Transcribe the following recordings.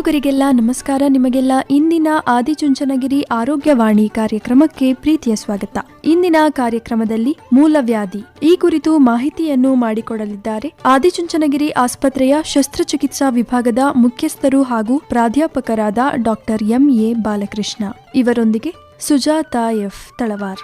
ಕೇಳುಗರಿಗೆಲ್ಲ ನಮಸ್ಕಾರ. ನಿಮಗೆಲ್ಲ ಇಂದಿನ ಆದಿಚುಂಚನಗಿರಿ ಆರೋಗ್ಯವಾಣಿ ಕಾರ್ಯಕ್ರಮಕ್ಕೆ ಪ್ರೀತಿಯ ಸ್ವಾಗತ. ಇಂದಿನ ಕಾರ್ಯಕ್ರಮದಲ್ಲಿ ಮೂಲವ್ಯಾಧಿ ಈ ಕುರಿತು ಮಾಹಿತಿಯನ್ನು ಮಾಡಿಕೊಡಲಿದ್ದಾರೆ ಆದಿಚುಂಚನಗಿರಿ ಆಸ್ಪತ್ರೆಯ ಶಸ್ತ್ರಚಿಕಿತ್ಸಾ ವಿಭಾಗದ ಮುಖ್ಯಸ್ಥರು ಹಾಗೂ ಪ್ರಾಧ್ಯಾಪಕರಾದ ಡಾಕ್ಟರ್ ಎಂ ಎ ಬಾಲಕೃಷ್ಣ. ಇವರೊಂದಿಗೆ ಸುಜಾತಾ ಎಫ್ ತಳವಾರ್.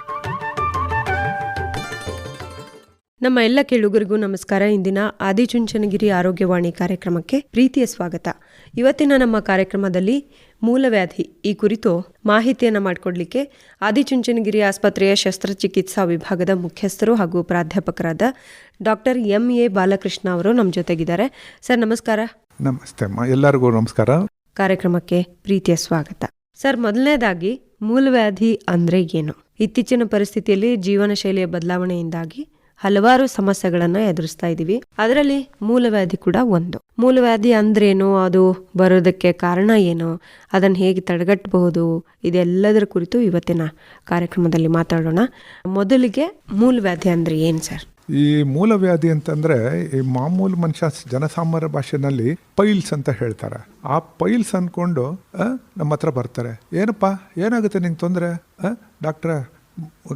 ನಮ್ಮ ಎಲ್ಲ ಕೇಳುಗರಿಗೂ ನಮಸ್ಕಾರ. ಇಂದಿನ ಆದಿಚುಂಚನಗಿರಿ ಆರೋಗ್ಯವಾಣಿ ಕಾರ್ಯಕ್ರಮಕ್ಕೆ ಪ್ರೀತಿಯ ಸ್ವಾಗತ. ಇವತ್ತಿನ ನಮ್ಮ ಕಾರ್ಯಕ್ರಮದಲ್ಲಿ ಮೂಲವ್ಯಾಧಿ ಈ ಕುರಿತು ಮಾಹಿತಿಯನ್ನು ಮಾಡಿಕೊಡ್ಲಿಕ್ಕೆ ಆದಿಚುಂಚನಗಿರಿ ಆಸ್ಪತ್ರೆಯ ಶಸ್ತ್ರಚಿಕಿತ್ಸಾ ವಿಭಾಗದ ಮುಖ್ಯಸ್ಥರು ಹಾಗೂ ಪ್ರಾಧ್ಯಾಪಕರಾದ ಡಾಕ್ಟರ್ ಎಂ ಎ ಬಾಲಕೃಷ್ಣ ಅವರು ನಮ್ಮ ಜೊತೆಗಿದ್ದಾರೆ. ಸರ್ ನಮಸ್ಕಾರ. ನಮಸ್ತೆ ಎಲ್ಲರಿಗೂ ನಮಸ್ಕಾರ. ಕಾರ್ಯಕ್ರಮಕ್ಕೆ ಪ್ರೀತಿಯ ಸ್ವಾಗತ. ಸರ್ ಮೊದಲನೇದಾಗಿ ಮೂಲವ್ಯಾಧಿ ಅಂದ್ರೆ ಏನು? ಇತ್ತೀಚಿನ ಪರಿಸ್ಥಿತಿಯಲ್ಲಿ ಜೀವನ ಶೈಲಿಯ ಬದಲಾವಣೆಯಿಂದಾಗಿ ಹಲವಾರು ಸಮಸ್ಯೆಗಳನ್ನು ಎದುರಿಸ್ತಾ ಇದ್ದೀವಿ ಅದರಲ್ಲಿ ಮೂಲವ್ಯಾಧಿ ಕೂಡ ಒಂದು. ಮೂಲವ್ಯಾಧಿ ಅಂದ್ರೇನು? ಅದು ಬರೋದಕ್ಕೆ ಕಾರಣ ಏನು? ಅದನ್ನು ಹೇಗೆ ತಡೆಗಟ್ಟಬಹುದು ಇದೆಲ್ಲದರ ಕುರಿತು ಇವತ್ತಿನ ಕಾರ್ಯಕ್ರಮದಲ್ಲಿ ಮಾತಾಡೋಣ. ಮೊದಲಿಗೆ ಮೂಲವ್ಯಾಧಿ ಅಂದ್ರೆ ಏನು ಸರ್? ಈ ಮೂಲವ್ಯಾಧಿ ಅಂತಂದ್ರೆ ಈ ಮಾಮೂಲು ಮನುಷ್ಯ ಜನಸಾಮಾನ್ಯ ಭಾಷೆನಲ್ಲಿ ಪೈಲ್ಸ್ ಅಂತ ಹೇಳ್ತಾರೆ. ಆ ಪೈಲ್ಸ್ ಅಂದ್ಕೊಂಡು ನಮ್ಮ ಹತ್ರ ಬರ್ತಾರೆ. ಏನಪ್ಪ? ಏನಾಗುತ್ತೆ ನಿಂಗೆ ತೊಂದರೆ? ಡಾಕ್ಟ್ರೆ?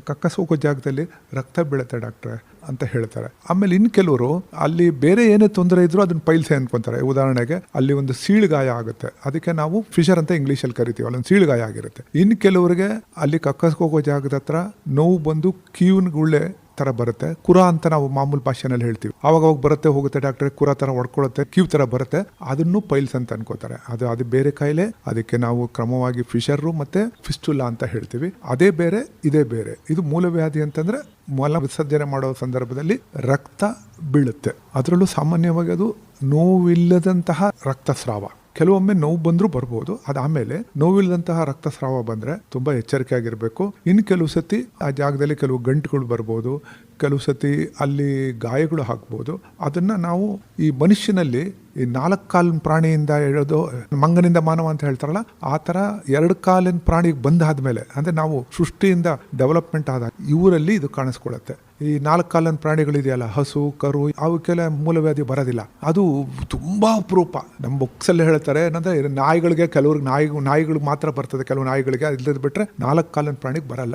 ಕಕ್ಕಸ್ ಹೋಗೋ ಜಾಗದಲ್ಲಿ ರಕ್ತ ಬೀಳುತ್ತೆ ಡಾಕ್ಟ್ರೆ ಅಂತ ಹೇಳ್ತಾರೆ. ಆಮೇಲೆ ಇನ್ನು ಕೆಲವರು ಅಲ್ಲಿ ಬೇರೆ ಏನೇ ತೊಂದರೆ ಇದ್ರೂ ಅದನ್ನ ಪೈಲ್ಸೆ ಅನ್ಕೊಂತಾರೆ. ಉದಾಹರಣೆಗೆ ಅಲ್ಲಿ ಒಂದು ಸೀಳುಗಾಯ ಆಗುತ್ತೆ. ಅದಕ್ಕೆ ನಾವು ಫಿಶರ್ ಅಂತ ಇಂಗ್ಲೀಷಲ್ಲಿ ಕರಿತೀವಿ. ಅಲ್ಲೊಂದು ಸೀಳುಗಾಯ ಆಗಿರುತ್ತೆ. ಇನ್ನು ಕೆಲವರಿಗೆ ಅಲ್ಲಿ ಕಕ್ಕಸ್ ಹೋಗೋ ಜಾಗದ ಹತ್ರ ನೋವು ಬಂದು ಕೀವಿನ ಗುಳ್ಳೆ ತರ ಬರುತ್ತೆ. ಕುರ ಅಂತ ನಾವು ಮಾಮೂಲು ಭಾಷೆನಲ್ಲಿ ಹೇಳ್ತೀವಿ. ಅವಾಗ ಅವಾಗ ಬರುತ್ತೆ, ಹೋಗುತ್ತೆ ಡಾಕ್ಟರ್ ಕುರ ಥರ ಹೊಡ್ಕೊಳ್ಳುತ್ತೆ ಕ್ಯೂ ಥರ ಬರುತ್ತೆ. ಅದನ್ನು ಪೈಲ್ಸ್ ಅಂತ ಅನ್ಕೋತಾರೆ. ಅದು ಅದು ಬೇರೆ ಕಾಯಿಲೆ, ಅದಕ್ಕೆ ನಾವು ಕ್ರಮವಾಗಿ ಫಿಶರು ಮತ್ತೆ ಫಿಸ್ಟುಲಾ ಅಂತ ಹೇಳ್ತೀವಿ. ಅದೇ ಬೇರೆ, ಇದೇ ಬೇರೆ. ಇದು ಮೂಲವ್ಯಾಧಿ ಅಂತಂದ್ರೆ ಮಲ ವಿಸರ್ಜನೆ ಮಾಡೋ ಸಂದರ್ಭದಲ್ಲಿ ರಕ್ತ ಬೀಳುತ್ತೆ. ಅದರಲ್ಲೂ ಸಾಮಾನ್ಯವಾಗಿ ಅದು ನೋವಿಲ್ಲದಂತಹ ರಕ್ತಸ್ರಾವ. ಕೆಲವೊಮ್ಮೆ ನೋವು ಬಂದರೂ ಬರ್ಬೋದು. ಅದಾದಮೇಲೆ ನೋವಿಲ್ಲದಂತಹ ರಕ್ತಸ್ರಾವ ಬಂದರೆ ತುಂಬ ಎಚ್ಚರಿಕೆ ಆಗಿರಬೇಕು ಇನ್ನು ಕೆಲವು ಸತಿ ಆ ಜಾಗದಲ್ಲಿ ಕೆಲವು ಗಂಟುಗಳು ಬರ್ಬೋದು, ಕೆಲವು ಸತಿ ಅಲ್ಲಿ ಗಾಯಗಳು ಹಾಕ್ಬೋದು. ಅದನ್ನು ನಾವು ಈ ಮನುಷ್ಯನಲ್ಲಿ ಈ ನಾಲ್ಕು ಕಾಲಿನ ಪ್ರಾಣಿಯಿಂದ ಹೇಳೋದು ಮಂಗನಿಂದ ಮಾನವ ಅಂತ ಹೇಳ್ತಾರಲ್ಲ, ಆ ಥರ ಎರಡು ಕಾಲಿನ ಪ್ರಾಣಿಗೆ ಬಂದಾದ ಮೇಲೆ ಅಂದರೆ ನಾವು ಸೃಷ್ಟಿಯಿಂದ ಡೆವಲಪ್ಮೆಂಟ್ ಆದಾಗ, ಇವರಲ್ಲಿ ಇದು ಕಾಣಿಸ್ಕೊಳ್ಳುತ್ತೆ. ಈ ನಾಲ್ಕು ಕಾಲಿನ ಪ್ರಾಣಿಗಳಿದೆಯಲ್ಲ, ಹಸು, ಕರು, ಅವಕ್ಕೆಲ್ಲ ಮೂಲವ್ಯಾಧಿ ಬರೋದಿಲ್ಲ. ಅದು ತುಂಬ ಅಪರೂಪ. ನಮ್ಮ ಬುಕ್ಸಲ್ಲಿ ಹೇಳ್ತಾರೆ, ಏನಂದ್ರೆ ನಾಯಿಗಳಿಗೆ ಕೆಲವ್ರಿಗೆ ನಾಯಿ ನಾಯಿಗಳಿಗೆ ಮಾತ್ರ ಬರ್ತದೆ, ಕೆಲವು ನಾಯಿಗಳಿಗೆ ಇಲ್ಲದ ಬಿಟ್ಟರೆ ನಾಲ್ಕು ಕಾಲಿನ ಪ್ರಾಣಿಗೆ ಬರಲ್ಲ.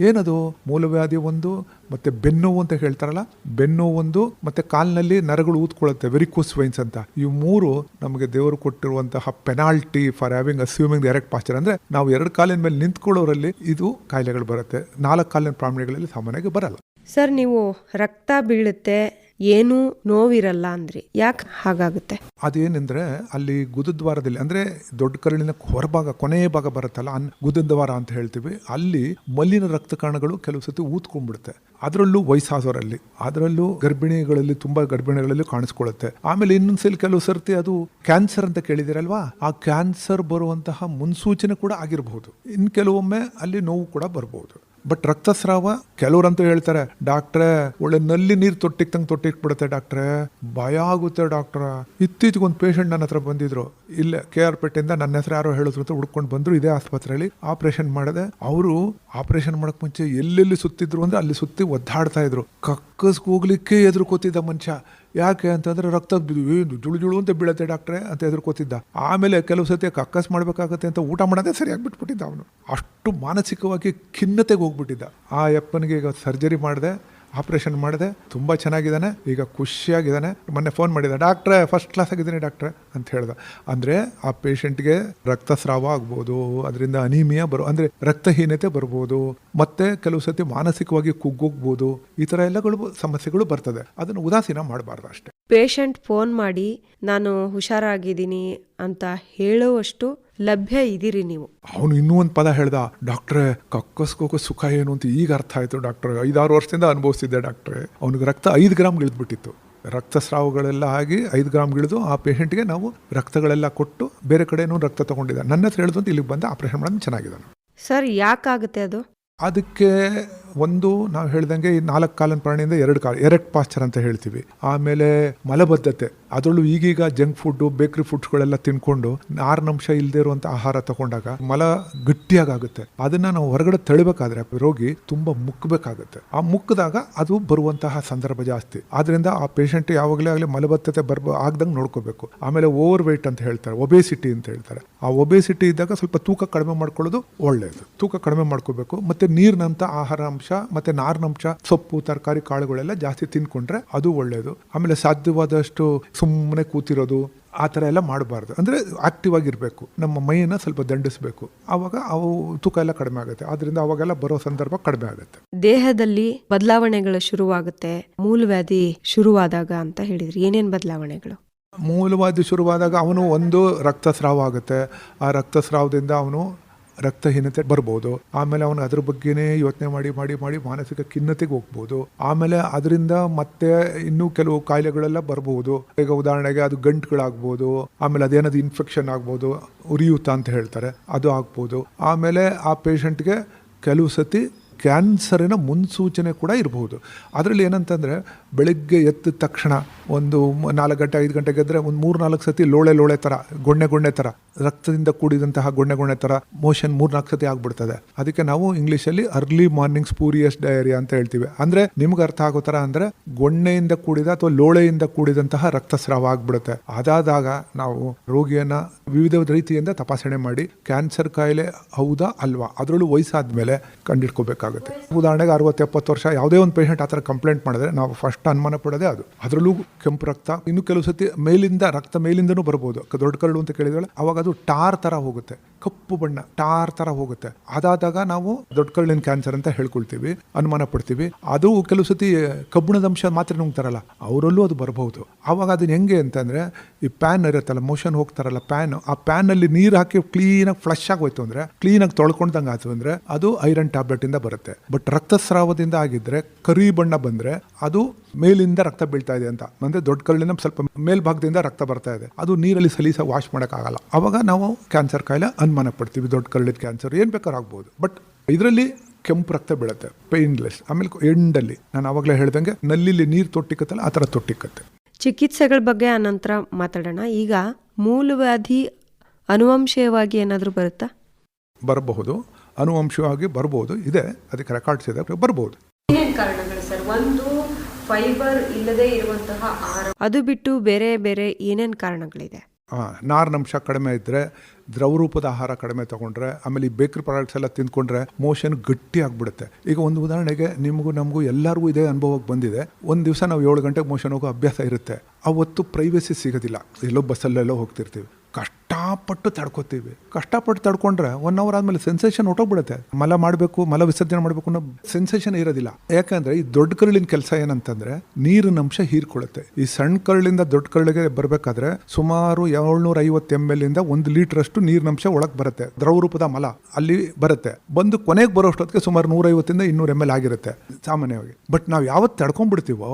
ಏನದು? ಮೂಲವ್ಯಾಧಿ ಒಂದು, ಮತ್ತೆ ಬೆನ್ನು ಅಂತ ಹೇಳ್ತಾರಲ್ಲ, ಬೆನ್ನು ಒಂದು, ಮತ್ತೆ ಕಾಲಿನಲ್ಲಿ ನರಗಳು ಊದ್ಕೊಳ್ಳುತ್ತೆ ವೆರಿಕೋಸ್ ವೈನ್ಸ್ ಅಂತ. ಈ ಮೂರು ನಮಗೆ ದೇವರು ಕೊಟ್ಟಿರುವಂತಹ penalty for having assuming direct posture ಅಂದ್ರೆ ನಾವು ಎರಡು ಕಾಲಿನ ಮೇಲೆ ನಿಂತ್ಕೊಳ್ಳೋರಲ್ಲಿ ಇದು ಕಾಯಿಲೆಗಳು ಬರುತ್ತೆ. ನಾಲ್ಕು ಕಾಲಿನ ಪ್ರಾಣಿಗಳಲ್ಲಿ ಸಾಮಾನ್ಯವಾಗಿ ಬರಲ್ಲ. ಸರ್, ನೀವು ರಕ್ತ ಬೀಳುತ್ತೆ, ಏನೂ ನೋವಿರಲ್ಲ ಅಂದ್ರಿ. ಯಾಕೆ ಹಾಗಾಗುತ್ತೆ? ಅದೇನೆಂದ್ರೆ ಅಲ್ಲಿ ಗುದದ್ವಾರದಲ್ಲಿ ಅಂದ್ರೆ ದೊಡ್ಡ ಕರಳಿನ ಹೊರಭಾಗ, ಕೊನೆಯ ಭಾಗ ಬರುತ್ತಲ್ಲ, ಅನ್ ಗುದದ್ವಾರ ಅಂತ ಹೇಳ್ತೀವಿ. ಅಲ್ಲಿ ಮಲ್ಲಿನ ರಕ್ತ ಕಣಗಳು ಕೆಲವು ಸತಿ ಊದ್ಕೊಂಡ್ಬಿಡುತ್ತೆ. ಅದರಲ್ಲೂ ವಯಸ್ಸಾದವರಲ್ಲಿ ಅದರಲ್ಲೂ ಗರ್ಭಿಣಿಗಳಲ್ಲಿ, ತುಂಬಾ ಗರ್ಭಿಣಿಗಳಲ್ಲಿ ಕಾಣಿಸ್ಕೊಳ್ಳುತ್ತೆ. ಆಮೇಲೆ ಇನ್ನೊಂದ್ಸಲ ಕೆಲವು ಸರ್ತಿ ಅದು ಕ್ಯಾನ್ಸರ್ ಅಂತ ಕೇಳಿದಿರಲ್ವಾ ಆ ಕ್ಯಾನ್ಸರ್ ಬರುವಂತಹ ಮುನ್ಸೂಚನೆ ಕೂಡ ಆಗಿರಬಹುದು. ಇನ್ನು ಕೆಲವೊಮ್ಮೆ ಅಲ್ಲಿ ನೋವು ಕೂಡ ಬರಬಹುದು ಬಟ್ ರಕ್ತಸ್ರಾವ ಕೆಲವರಂತೂ ಹೇಳ್ತಾರೆ, ಡಾಕ್ಟ್ರೆ, ಒಳ್ಳೆ ನಲ್ಲಿ ನೀರು ತೊಟ್ಟಿಗೆ ಬಿಡುತ್ತೆ ಡಾಕ್ಟ್ರೆ, ಭಯ ಆಗುತ್ತೆ ಡಾಕ್ಟ್ರ. ಇತ್ತೀಚೆಗೆ ಒಂದು ಪೇಷಂಟ್ ನನ್ನ ಹತ್ರ ಬಂದಿದ್ರು, ಇಲ್ಲೇ ಕೆ ಆರ್ ಪೇಟೆಯಿಂದ ನನ್ನ ಹೆಸರು ಯಾರೋ ಹೇಳಿದ್ರು ಅಂತ ಹುಡ್ಕೊಂಡು ಬಂದ್ರು, ಇದೇ ಆಸ್ಪತ್ರೆಯಲ್ಲಿ ಆಪರೇಷನ್ ಮಾಡಿದೆ. ಅವರು ಆಪರೇಷನ್ ಮಾಡಕ್ ಮುಂಚೆ ಎಲ್ಲೆಲ್ಲಿ ಸುತ್ತಿದ್ರು ಅಂದ್ರೆ ಅಲ್ಲಿ ಸುತ್ತಿ ಒದ್ದಾಡ್ತಾ ಇದ್ರು. ಕಕ್ಕಸ್ ಹೋಗ್ಲಿಕ್ಕೆ ಎದುರ್ಕೋತಿದ್ದ ಮನುಷ್ಯ. ಯಾಕೆ ಅಂತಂದ್ರೆ ರಕ್ತ ಜುಳು ಜುಳು ಅಂತ ಬೀಳತ್ತೆ ಡಾಕ್ಟ್ರೆ ಅಂತ ಎದುರ್ಕೋತಿದ್ದ ಆಮೇಲೆ ಕೆಲವು ಸತಿ ಕಕ್ಕಸ್ ಮಾಡ್ಬೇಕಾಗತ್ತೆ ಅಂತ ಊಟ ಮಾಡೋದೇ ಸರಿಯಾಗಿ ಬಿಟ್ಬಿಟ್ಟಿದ್ದ ಅವನು. ಅಷ್ಟು ಮಾನಸಿಕವಾಗಿ ಖಿನ್ನತೆಗೆ ಹೋಗ್ಬಿಟ್ಟಿದ್ದ. ಆ ಯಪ್ಪನಿಗೆ ಈಗ ಸರ್ಜರಿ ಮಾಡಿದೆ. ಆಪರೇಷನ್ ಮಾಡಿದೆ, ತುಂಬ ಚೆನ್ನಾಗಿದ್ದಾನೆ, ಈಗ ಖುಷಿಯಾಗಿದ್ದಾನೆ. ಮೊನ್ನೆ ಫೋನ್ ಮಾಡಿದ, ಡಾಕ್ಟ್ರೆ ಫಸ್ಟ್ ಕ್ಲಾಸ್ ಆಗಿದ್ದೀನಿ ಡಾಕ್ಟ್ರೆ, ಅಂತ ಹೇಳ್ದೆ. ಅಂದರೆ ಆ ಪೇಷಂಟ್ಗೆ ರಕ್ತಸ್ರಾವ ಆಗ್ಬೋದು, ಅದರಿಂದ ಅನೀಮಿಯ ಬರೋ, ಅಂದರೆ ರಕ್ತಹೀನತೆ ಬರ್ಬೋದು, ಮತ್ತೆ ಕೆಲವು ಸತಿ ಮಾನಸಿಕವಾಗಿ ಕುಗ್ಗೋಗ್ಬೋದು, ಈ ಥರ ಎಲ್ಲಗಳು, ಸಮಸ್ಯೆಗಳು ಬರ್ತದೆ. ಅದನ್ನು ಉದಾಸೀನ ಮಾಡಬಾರ್ದು ಅಷ್ಟೇ. ಪೇಷಂಟ್ ಫೋನ್ ಮಾಡಿ ನಾನು ಹುಷಾರಾಗಿದ್ದೀನಿ ಅಂತ ಹೇಳುವಷ್ಟು ಲಭ್ಯ ಇದ್ದೀರಿ ನೀವು. ಅವನು ಇನ್ನೂ ಒಂದು ಪದ ಹೇಳ್ದ ಡಾಕ್ಟ್ರೆ ಕಕ್ಕಸ್ಕೋಕೋ ಸುಖ ಏನು ಅಂತ ಈಗ ಅರ್ಥ ಆಯ್ತು ಡಾಕ್ಟ್ರೆ. ಐದಾರು ವರ್ಷದಿಂದ ಅನುಭವಿಸ್ತಿದ್ದೆ ಡಾಕ್ಟ್ರೆ. ಅವನಿಗೆ ರಕ್ತ ಐದು ಗ್ರಾಮ್ ಇಳಿದ್ಬಿಟ್ಟಿತ್ತು. ರಕ್ತಸ್ರಾವಗಳೆಲ್ಲ ಆಗಿ ಐದು ಗ್ರಾಮ್ ಇಳಿದು ಆ ಪೇಷಂಟ್ಗೆ ನಾವು ರಕ್ತಗಳೆಲ್ಲ ಕೊಟ್ಟು ಬೇರೆ ಕಡೆನೂ ರಕ್ತ ತಗೊಂಡಿದ್ದ ನನ್ನ ಹತ್ರ ಹೇಳಿದ್ರು ಅಂತ ಇಲ್ಲಿಗೆ ಬಂದ ಆಪರೇಷನ್ ಮಾಡೋದು ಚೆನ್ನಾಗಿದ್ದಾನೆ. ಸರ್ ಯಾಕಾಗುತ್ತೆ ಅದು? ಅದಕ್ಕೆ ಒಂದು ನಾವು ಹೇಳ್ದಂಗೆ ಈ ನಾಲ್ಕು ಕಾಲಿನ ಪ್ರಾಣಿಯಿಂದ ಎರಡು ಕಾಲ, ಎರಡು ಪಾಶ್ಚರ್ ಅಂತ ಹೇಳ್ತೀವಿ. ಆಮೇಲೆ ಮಲಬದ್ಧತೆ, ಅದರಲ್ಲೂ ಈಗೀಗ ಜಂಕ್ ಫುಡ್ ಬೇಕರಿ ಫುಡ್ಸ್ಗಳೆಲ್ಲ ತಿನ್ಕೊಂಡು ನಾರಿನಂಶ ಇಲ್ಲದೆ ಇರುವಂತ ಆಹಾರ ತಗೊಂಡಾಗ ಮಲ ಗಟ್ಟಿಯಾಗುತ್ತೆ ಅದನ್ನ ನಾವು ಹೊರಗಡೆ ತಳಿಬೇಕಾದ್ರೆ ರೋಗಿ ತುಂಬಾ ಮುಕ್ಕಬೇಕಾಗುತ್ತೆ ಆ ಮುಕ್ಕದಾಗ ಅದು ಬರುವಂತಹ ಸಂದರ್ಭ ಜಾಸ್ತಿ. ಆದ್ರಿಂದ ಆ ಪೇಷಂಟ್ ಯಾವಾಗಲೇ ಆಗಲಿ ಮಲಬದ್ಧತೆ ಬರ್ಬ, ಆಗ್ದಂಗೆ ನೋಡ್ಕೋಬೇಕು. ಆಮೇಲೆ ಓವರ್ ವೆಯ್ಟ್ ಅಂತ ಹೇಳ್ತಾರೆ, ಒಬೇಸಿಟಿ ಅಂತ ಹೇಳ್ತಾರೆ. ಆ ಒಬೇಸಿಟಿ ಇದ್ದಾಗ ಸ್ವಲ್ಪ ತೂಕ ಕಡಿಮೆ ಮಾಡ್ಕೊಳ್ಳೋದು ಒಳ್ಳೆಯದು ತೂಕ ಕಡಿಮೆ ಮಾಡ್ಕೋಬೇಕು, ಮತ್ತೆ ನೀರಿನಂತ ಆಹಾರಾಂಶ ಮತ್ತೆ ನಾರಿನಂಶ ಸೊಪ್ಪು ತರಕಾರಿ ಕಾಳುಗಳೆಲ್ಲ ಜಾಸ್ತಿ ತಿನ್ಕೊಂಡ್ರೆ ಅದು ಒಳ್ಳೆಯದು ಆಮೇಲೆ ಸಾಧ್ಯವಾದಷ್ಟು ಸುಮ್ಮನೆ ಕೂತಿರೋದು ಆ ಥರ ಎಲ್ಲ ಮಾಡಬಾರ್ದು. ಅಂದರೆ ಆಕ್ಟಿವ್ ಆಗಿರಬೇಕು. ನಮ್ಮ ಮೈಯನ್ನು ಸ್ವಲ್ಪ ದಂಡಿಸಬೇಕು. ಆವಾಗ ಅವು ತೂಕ ಎಲ್ಲ ಕಡಿಮೆ ಆಗುತ್ತೆ. ಆದ್ರಿಂದ ಅವಾಗೆಲ್ಲ ಬರೋ ಸಂದರ್ಭ ಕಡಿಮೆ ಆಗುತ್ತೆ. ದೇಹದಲ್ಲಿ ಬದಲಾವಣೆಗಳು ಶುರುವಾಗುತ್ತೆ. ಮೂಲವ್ಯಾಧಿ ಶುರುವಾದಾಗ ಅಂತ ಹೇಳಿದ್ರಿ. ಏನೇನು ಬದಲಾವಣೆಗಳು? ಮೂಲವಾದಿ ಶುರುವಾದಾಗ ಅವನು ಒಂದು ರಕ್ತಸ್ರಾವ ಆಗುತ್ತೆ. ಆ ರಕ್ತಸ್ರಾವದಿಂದ ಅವನು ರಕ್ತಹೀನತೆ ಬರ್ಬೋದು. ಆಮೇಲೆ ಅವನು ಅದ್ರ ಬಗ್ಗೆನೇ ಯೋಚನೆ ಮಾಡಿ ಮಾಡಿ ಮಾಡಿ ಮಾನಸಿಕ ಖಿನ್ನತೆಗೆ ಹೋಗ್ಬೋದು. ಆಮೇಲೆ ಅದರಿಂದ ಮತ್ತೆ ಇನ್ನೂ ಕೆಲವು ಕಾಯಿಲೆಗಳೆಲ್ಲ ಬರಬಹುದು ಈಗ ಉದಾಹರಣೆಗೆ ಅದು ಗಂಟುಗಳಾಗ್ಬೋದು, ಆಮೇಲೆ ಅದೇನದು ಇನ್ಫೆಕ್ಷನ್ ಆಗ್ಬೋದು, ಉರಿಯೂತ ಅಂತ ಹೇಳ್ತಾರೆ, ಅದು ಆಗ್ಬೋದು. ಆಮೇಲೆ ಆ ಪೇಷಂಟ್ಗೆ ಕೆಲವು ಸತಿ ಕ್ಯಾನ್ಸರಿನ ಮುನ್ಸೂಚನೆ ಕೂಡ ಇರಬಹುದು ಅದರಲ್ಲಿ ಏನಂತಂದರೆ, ಬೆಳಗ್ಗೆ ಎದ್ದ ತಕ್ಷಣ ಒಂದು ನಾಲ್ಕು ಗಂಟೆ, ಐದು ಗಂಟೆಗೆ ಎದ್ದರೆ ಒಂದು ಮೂರು ನಾಲ್ಕು ಸತಿ ಲೋಳೆ ಲೋಳೆ ಥರ ಗೊಣ್ಣೆ ಗೊಣ್ಣೆ ಥರ ರಕ್ತದಿಂದ ಕೂಡಿದಂತಹ ಗೊಣ್ಣೆ ಗೊಣ್ಣೆ ಥರ ಮೋಷನ್ ಮೂರು ನಾಲ್ಕು ಸತಿ ಆಗ್ಬಿಡ್ತದೆ. ಅದಕ್ಕೆ ನಾವು ಇಂಗ್ಲೀಷಲ್ಲಿ ಅರ್ಲಿ ಮಾರ್ನಿಂಗ್ ಸ್ಪೂರಿಯಸ್ ಡಯರಿಯಾ ಅಂತ ಹೇಳ್ತೀವಿ. ಅಂದರೆ ನಿಮ್ಗೆ ಅರ್ಥ ಆಗೋ ಥರ ಅಂದರೆ ಗೊಣ್ಣೆಯಿಂದ ಕೂಡಿದ ಅಥವಾ ಲೋಳೆಯಿಂದ ಕೂಡಿದಂತಹ ರಕ್ತಸ್ರಾವ ಆಗ್ಬಿಡುತ್ತೆ. ಅದಾದಾಗ ನಾವು ರೋಗಿಯನ್ನ ವಿವಿಧ ರೀತಿಯಿಂದ ತಪಾಸಣೆ ಮಾಡಿ ಕ್ಯಾನ್ಸರ್ ಕಾಯಿಲೆ ಹೌದಾ ಅಲ್ವಾ ಅದರಲ್ಲೂ ವಯಸ್ಸಾದ್ಮೇಲೆ ಕಂಡಿಡ್ಕೋಬೇಕಾಗುತ್ತೆ. ಉದಾಹರಣೆಗೆ ಅರವತ್ತು ಎಪ್ಪತ್ತು ವರ್ಷ ಯಾವುದೇ ಒಂದು ಪೇಷಂಟ್ ಆ ಥರ ಕಂಪ್ಲೇಂಟ್ ಮಾಡಿದ್ರೆ ನಾವು ಫಸ್ಟ್ ಅನುಮಾನ ಪಡೋದೇ ಅದು. ಅದರಲ್ಲೂ ಕೆಂಪು ರಕ್ತ. ಇನ್ನು ಕೆಲವು ಸತಿ ಮೇಲಿಂದ ರಕ್ತ ಮೇಲಿಂದನೂ ಬರ್ಬೋದು. ಕ- ದೊಡ್ಡ ಕರಡು ಅಂತ ಕೇಳಿದ್ರೆ ಅವಾಗ ಟಾರ್ ಥರ ಹೋಗುತ್ತೆ. ಕಪ್ಪು ಬಣ್ಣ, ಟಾರ್ ಥರ ಹೋಗುತ್ತೆ. ಅದಾದಾಗ ನಾವು ದೊಡ್ಡ ಕಳ್ಳಿನ ಕ್ಯಾನ್ಸರ್ ಅಂತ ಹೇಳ್ಕೊಳ್ತೀವಿ, ಅನುಮಾನ ಪಡ್ತೀವಿ. ಅದು ಕೆಲವು ಸತಿ ಕಬ್ಬಿಣದ ಅಂಶ ಮಾತ್ರ ನುಂಗ್ತಾರಲ್ಲ, ಅವರಲ್ಲೂ ಅದು ಬರಬಹುದು. ಆವಾಗ ಅದನ್ನ ಹೆಂಗೆ ಅಂತಂದ್ರೆ, ಈ ಪ್ಯಾನ್ ಇರುತ್ತಲ್ಲ ಮೋಷನ್ ಹೋಗ್ತಾರಲ್ಲ ಪ್ಯಾನ್ ಆ ಪ್ಯಾನ್ ಅಲ್ಲಿ ನೀರು ಹಾಕಿ ಕ್ಲೀನಾಗಿ ಫ್ಲಶ್ ಆಗೋಯ್ತು ಅಂದ್ರೆ ಕ್ಲೀನಾಗಿ ತೊಳ್ಕೊಂಡಂಗೆ ಆಯ್ತು ಅಂದ್ರೆ, ಅದು ಐರನ್ ಟ್ಯಾಬ್ಲೆಟ್ ಇಂದ ಬರುತ್ತೆ. ಬಟ್ ರಕ್ತಸ್ರಾವದಿಂದ ಆಗಿದ್ರೆ, ಕರಿ ಬಣ್ಣ ಬಂದ್ರೆ, ಅದು ಮೇಲಿಂದ ರಕ್ತ ಬೀಳ್ತಾ ಇದೆ ಅಂತ. ಅಂದ್ರೆ ದೊಡ್ಡ ಕಳ್ಳಿನ ಸ್ವಲ್ಪ ಮೇಲ್ಭಾಗದಿಂದ ರಕ್ತ ಬರ್ತಾ ಇದೆ. ಅದು ನೀರಲ್ಲಿ ಸಲೀಸಾಗಿ ವಾಶ್ ಮಾಡೋಕ್ಕಾಗಲ್ಲ ಅವಾಗ ನಾವು ಕ್ಯಾನ್ಸರ್ ಕಾಯಿಲೆ ಅನುಮಾನ ಪಡ್ತೀವಿ ದೊಡ್ಡ ಕರಳಿದ ಕ್ಯಾನ್ಸರ್ ಏನು ಬೇಕಾದ್ರೂ ಆಗ್ಬೋದು. ಬಟ್ ಇದರಲ್ಲಿ ಕೆಂಪು ರಕ್ತ ಬೀಳುತ್ತೆ ಪೇನ್ಲೆಸ್ ಆಮೇಲೆ ಎಂಡಲ್ಲಿ ನಾನು ಆವಾಗಲೇ ಹೇಳ್ದಂಗೆ ನಲ್ಲಿಲಿ ನೀರು ತೊಟ್ಟಿಕ್ಕತ್ತಲ್ಲ ಆ ಥರ ತೊಟ್ಟಿಕ್ಕತ್ತೆ ಚಿಕಿತ್ಸೆಗಳ ಬಗ್ಗೆ ಅನಂತರ ಮಾತಾಡೋಣ. ಈಗ ಮೂಲವ್ಯಾಧಿ ಅನುವಂಶೀಯವಾಗಿ ಏನಾದರೂ ಬರುತ್ತಾ? ಬರಬಹುದು. ಅನುವಂಶವಾಗಿ ಬರ್ಬೋದು ಇದೆ ಅದಕ್ಕೆ ರೆಕಾರ್ಡ್ಸ್ ಇದೆ ಬರ್ಬೋದು ಏನೇನು ಕಾರಣಗಳು ಸರ್? ಒಂದು ಫೈಬರ್ ಇಲ್ಲದೆ ಇರುವಂತಹ ಅದು ಬಿಟ್ಟು ಬೇರೆ ಬೇರೆ ಏನೇನು ಕಾರಣಗಳಿದೆ? ನಾರಿನಂಶ ಕಡಿಮೆ ಇದ್ದರೆ ದ್ರವರೂಪದ ಆಹಾರ ಕಡಿಮೆ ತಗೊಂಡ್ರೆ, ಆಮೇಲೆ ಈ ಬೇಕ್ರಿ ಪ್ರಾಡಕ್ಟ್ಸ್ ಎಲ್ಲ ತಿಂದ್ಕೊಂಡ್ರೆ ಮೋಷನ್ ಗಟ್ಟಿ ಆಗಿಬಿಡುತ್ತೆ. ಈಗ ಒಂದು ಉದಾಹರಣೆಗೆ ನಿಮಗೂ, ನಮಗೂ ಎಲ್ಲರಿಗೂ ಇದೇ ಅನುಭವಕ್ಕೆ ಬಂದಿದೆ. ಒಂದು ದಿವಸ ನಾವು ಏಳು ಗಂಟೆಗೆ ಮೋಷನ್ ಹೋಗೋ ಅಭ್ಯಾಸ ಇರುತ್ತೆ. ಆವತ್ತು ಪ್ರೈವಸಿ ಸಿಗೋದಿಲ್ಲ. ಎಲ್ಲೋ ಬಸ್ಸಲ್ಲೆಲ್ಲೋ ಹೋಗ್ತಿರ್ತೀವಿ. ಕಷ್ಟಪಟ್ಟು ತಡ್ಕೋತೀವಿ. ಕಷ್ಟಪಟ್ಟು ತಡ್ಕೊಂಡ್ರೆ ಒನ್ ಅವರ್ ಆದಮೇಲೆ ಸೆನ್ಸೇಷನ್ ಹೊಟ್ಟೋಗ್ಬಿಡುತ್ತೆ ಮಲ ಮಾಡಬೇಕು, ಮಲ ವಿಸರ್ಜನೆ ಮಾಡಬೇಕು ಅನ್ನೋ ಸೆನ್ಸೇಷನ್ ಇರೋದಿಲ್ಲ. ಯಾಕಂದ್ರೆ ಈ ದೊಡ್ಡ ಕರುಳಿನ ಕೆಲಸ ಏನಂತಂದ್ರೆ ನೀರಿನ ಅಂಶ ಹೀರ್ಕೊಳ್ಳುತ್ತೆ. ಈ ಸಣ್ಣ ಕರಳಿಂದ ದೊಡ್ಡ ಕರಳಿಗೆ ಬರಬೇಕಾದ್ರೆ ಸುಮಾರು ಏಳ್ನೂರ ಐವತ್ತು ಎಂ ಎಲ್ ಇಂದ ಒಂದು ಲೀಟರ್ ಅಷ್ಟು ನೀರಿನ ಅಂಶ ಒಳಗೆ ಬರುತ್ತೆ. ದ್ರವರೂಪದ ಮಲ ಅಲ್ಲಿ ಬರುತ್ತೆ. ಬಂದು ಕೊನೆಗೆ ಬರೋಷ್ಟೊತ್ತಿಗೆ ಸುಮಾರು ನೂರೈವತ್ತಿಂದ ಇನ್ನೂರು ಎಂ ಎಲ್ ಆಗಿರುತ್ತೆ, ಸಾಮಾನ್ಯವಾಗಿ. ಬಟ್ ನಾವು ಯಾವತ್ತು ತಡ್ಕೊಂಡ್ಬಿಡ್ತೀವೋ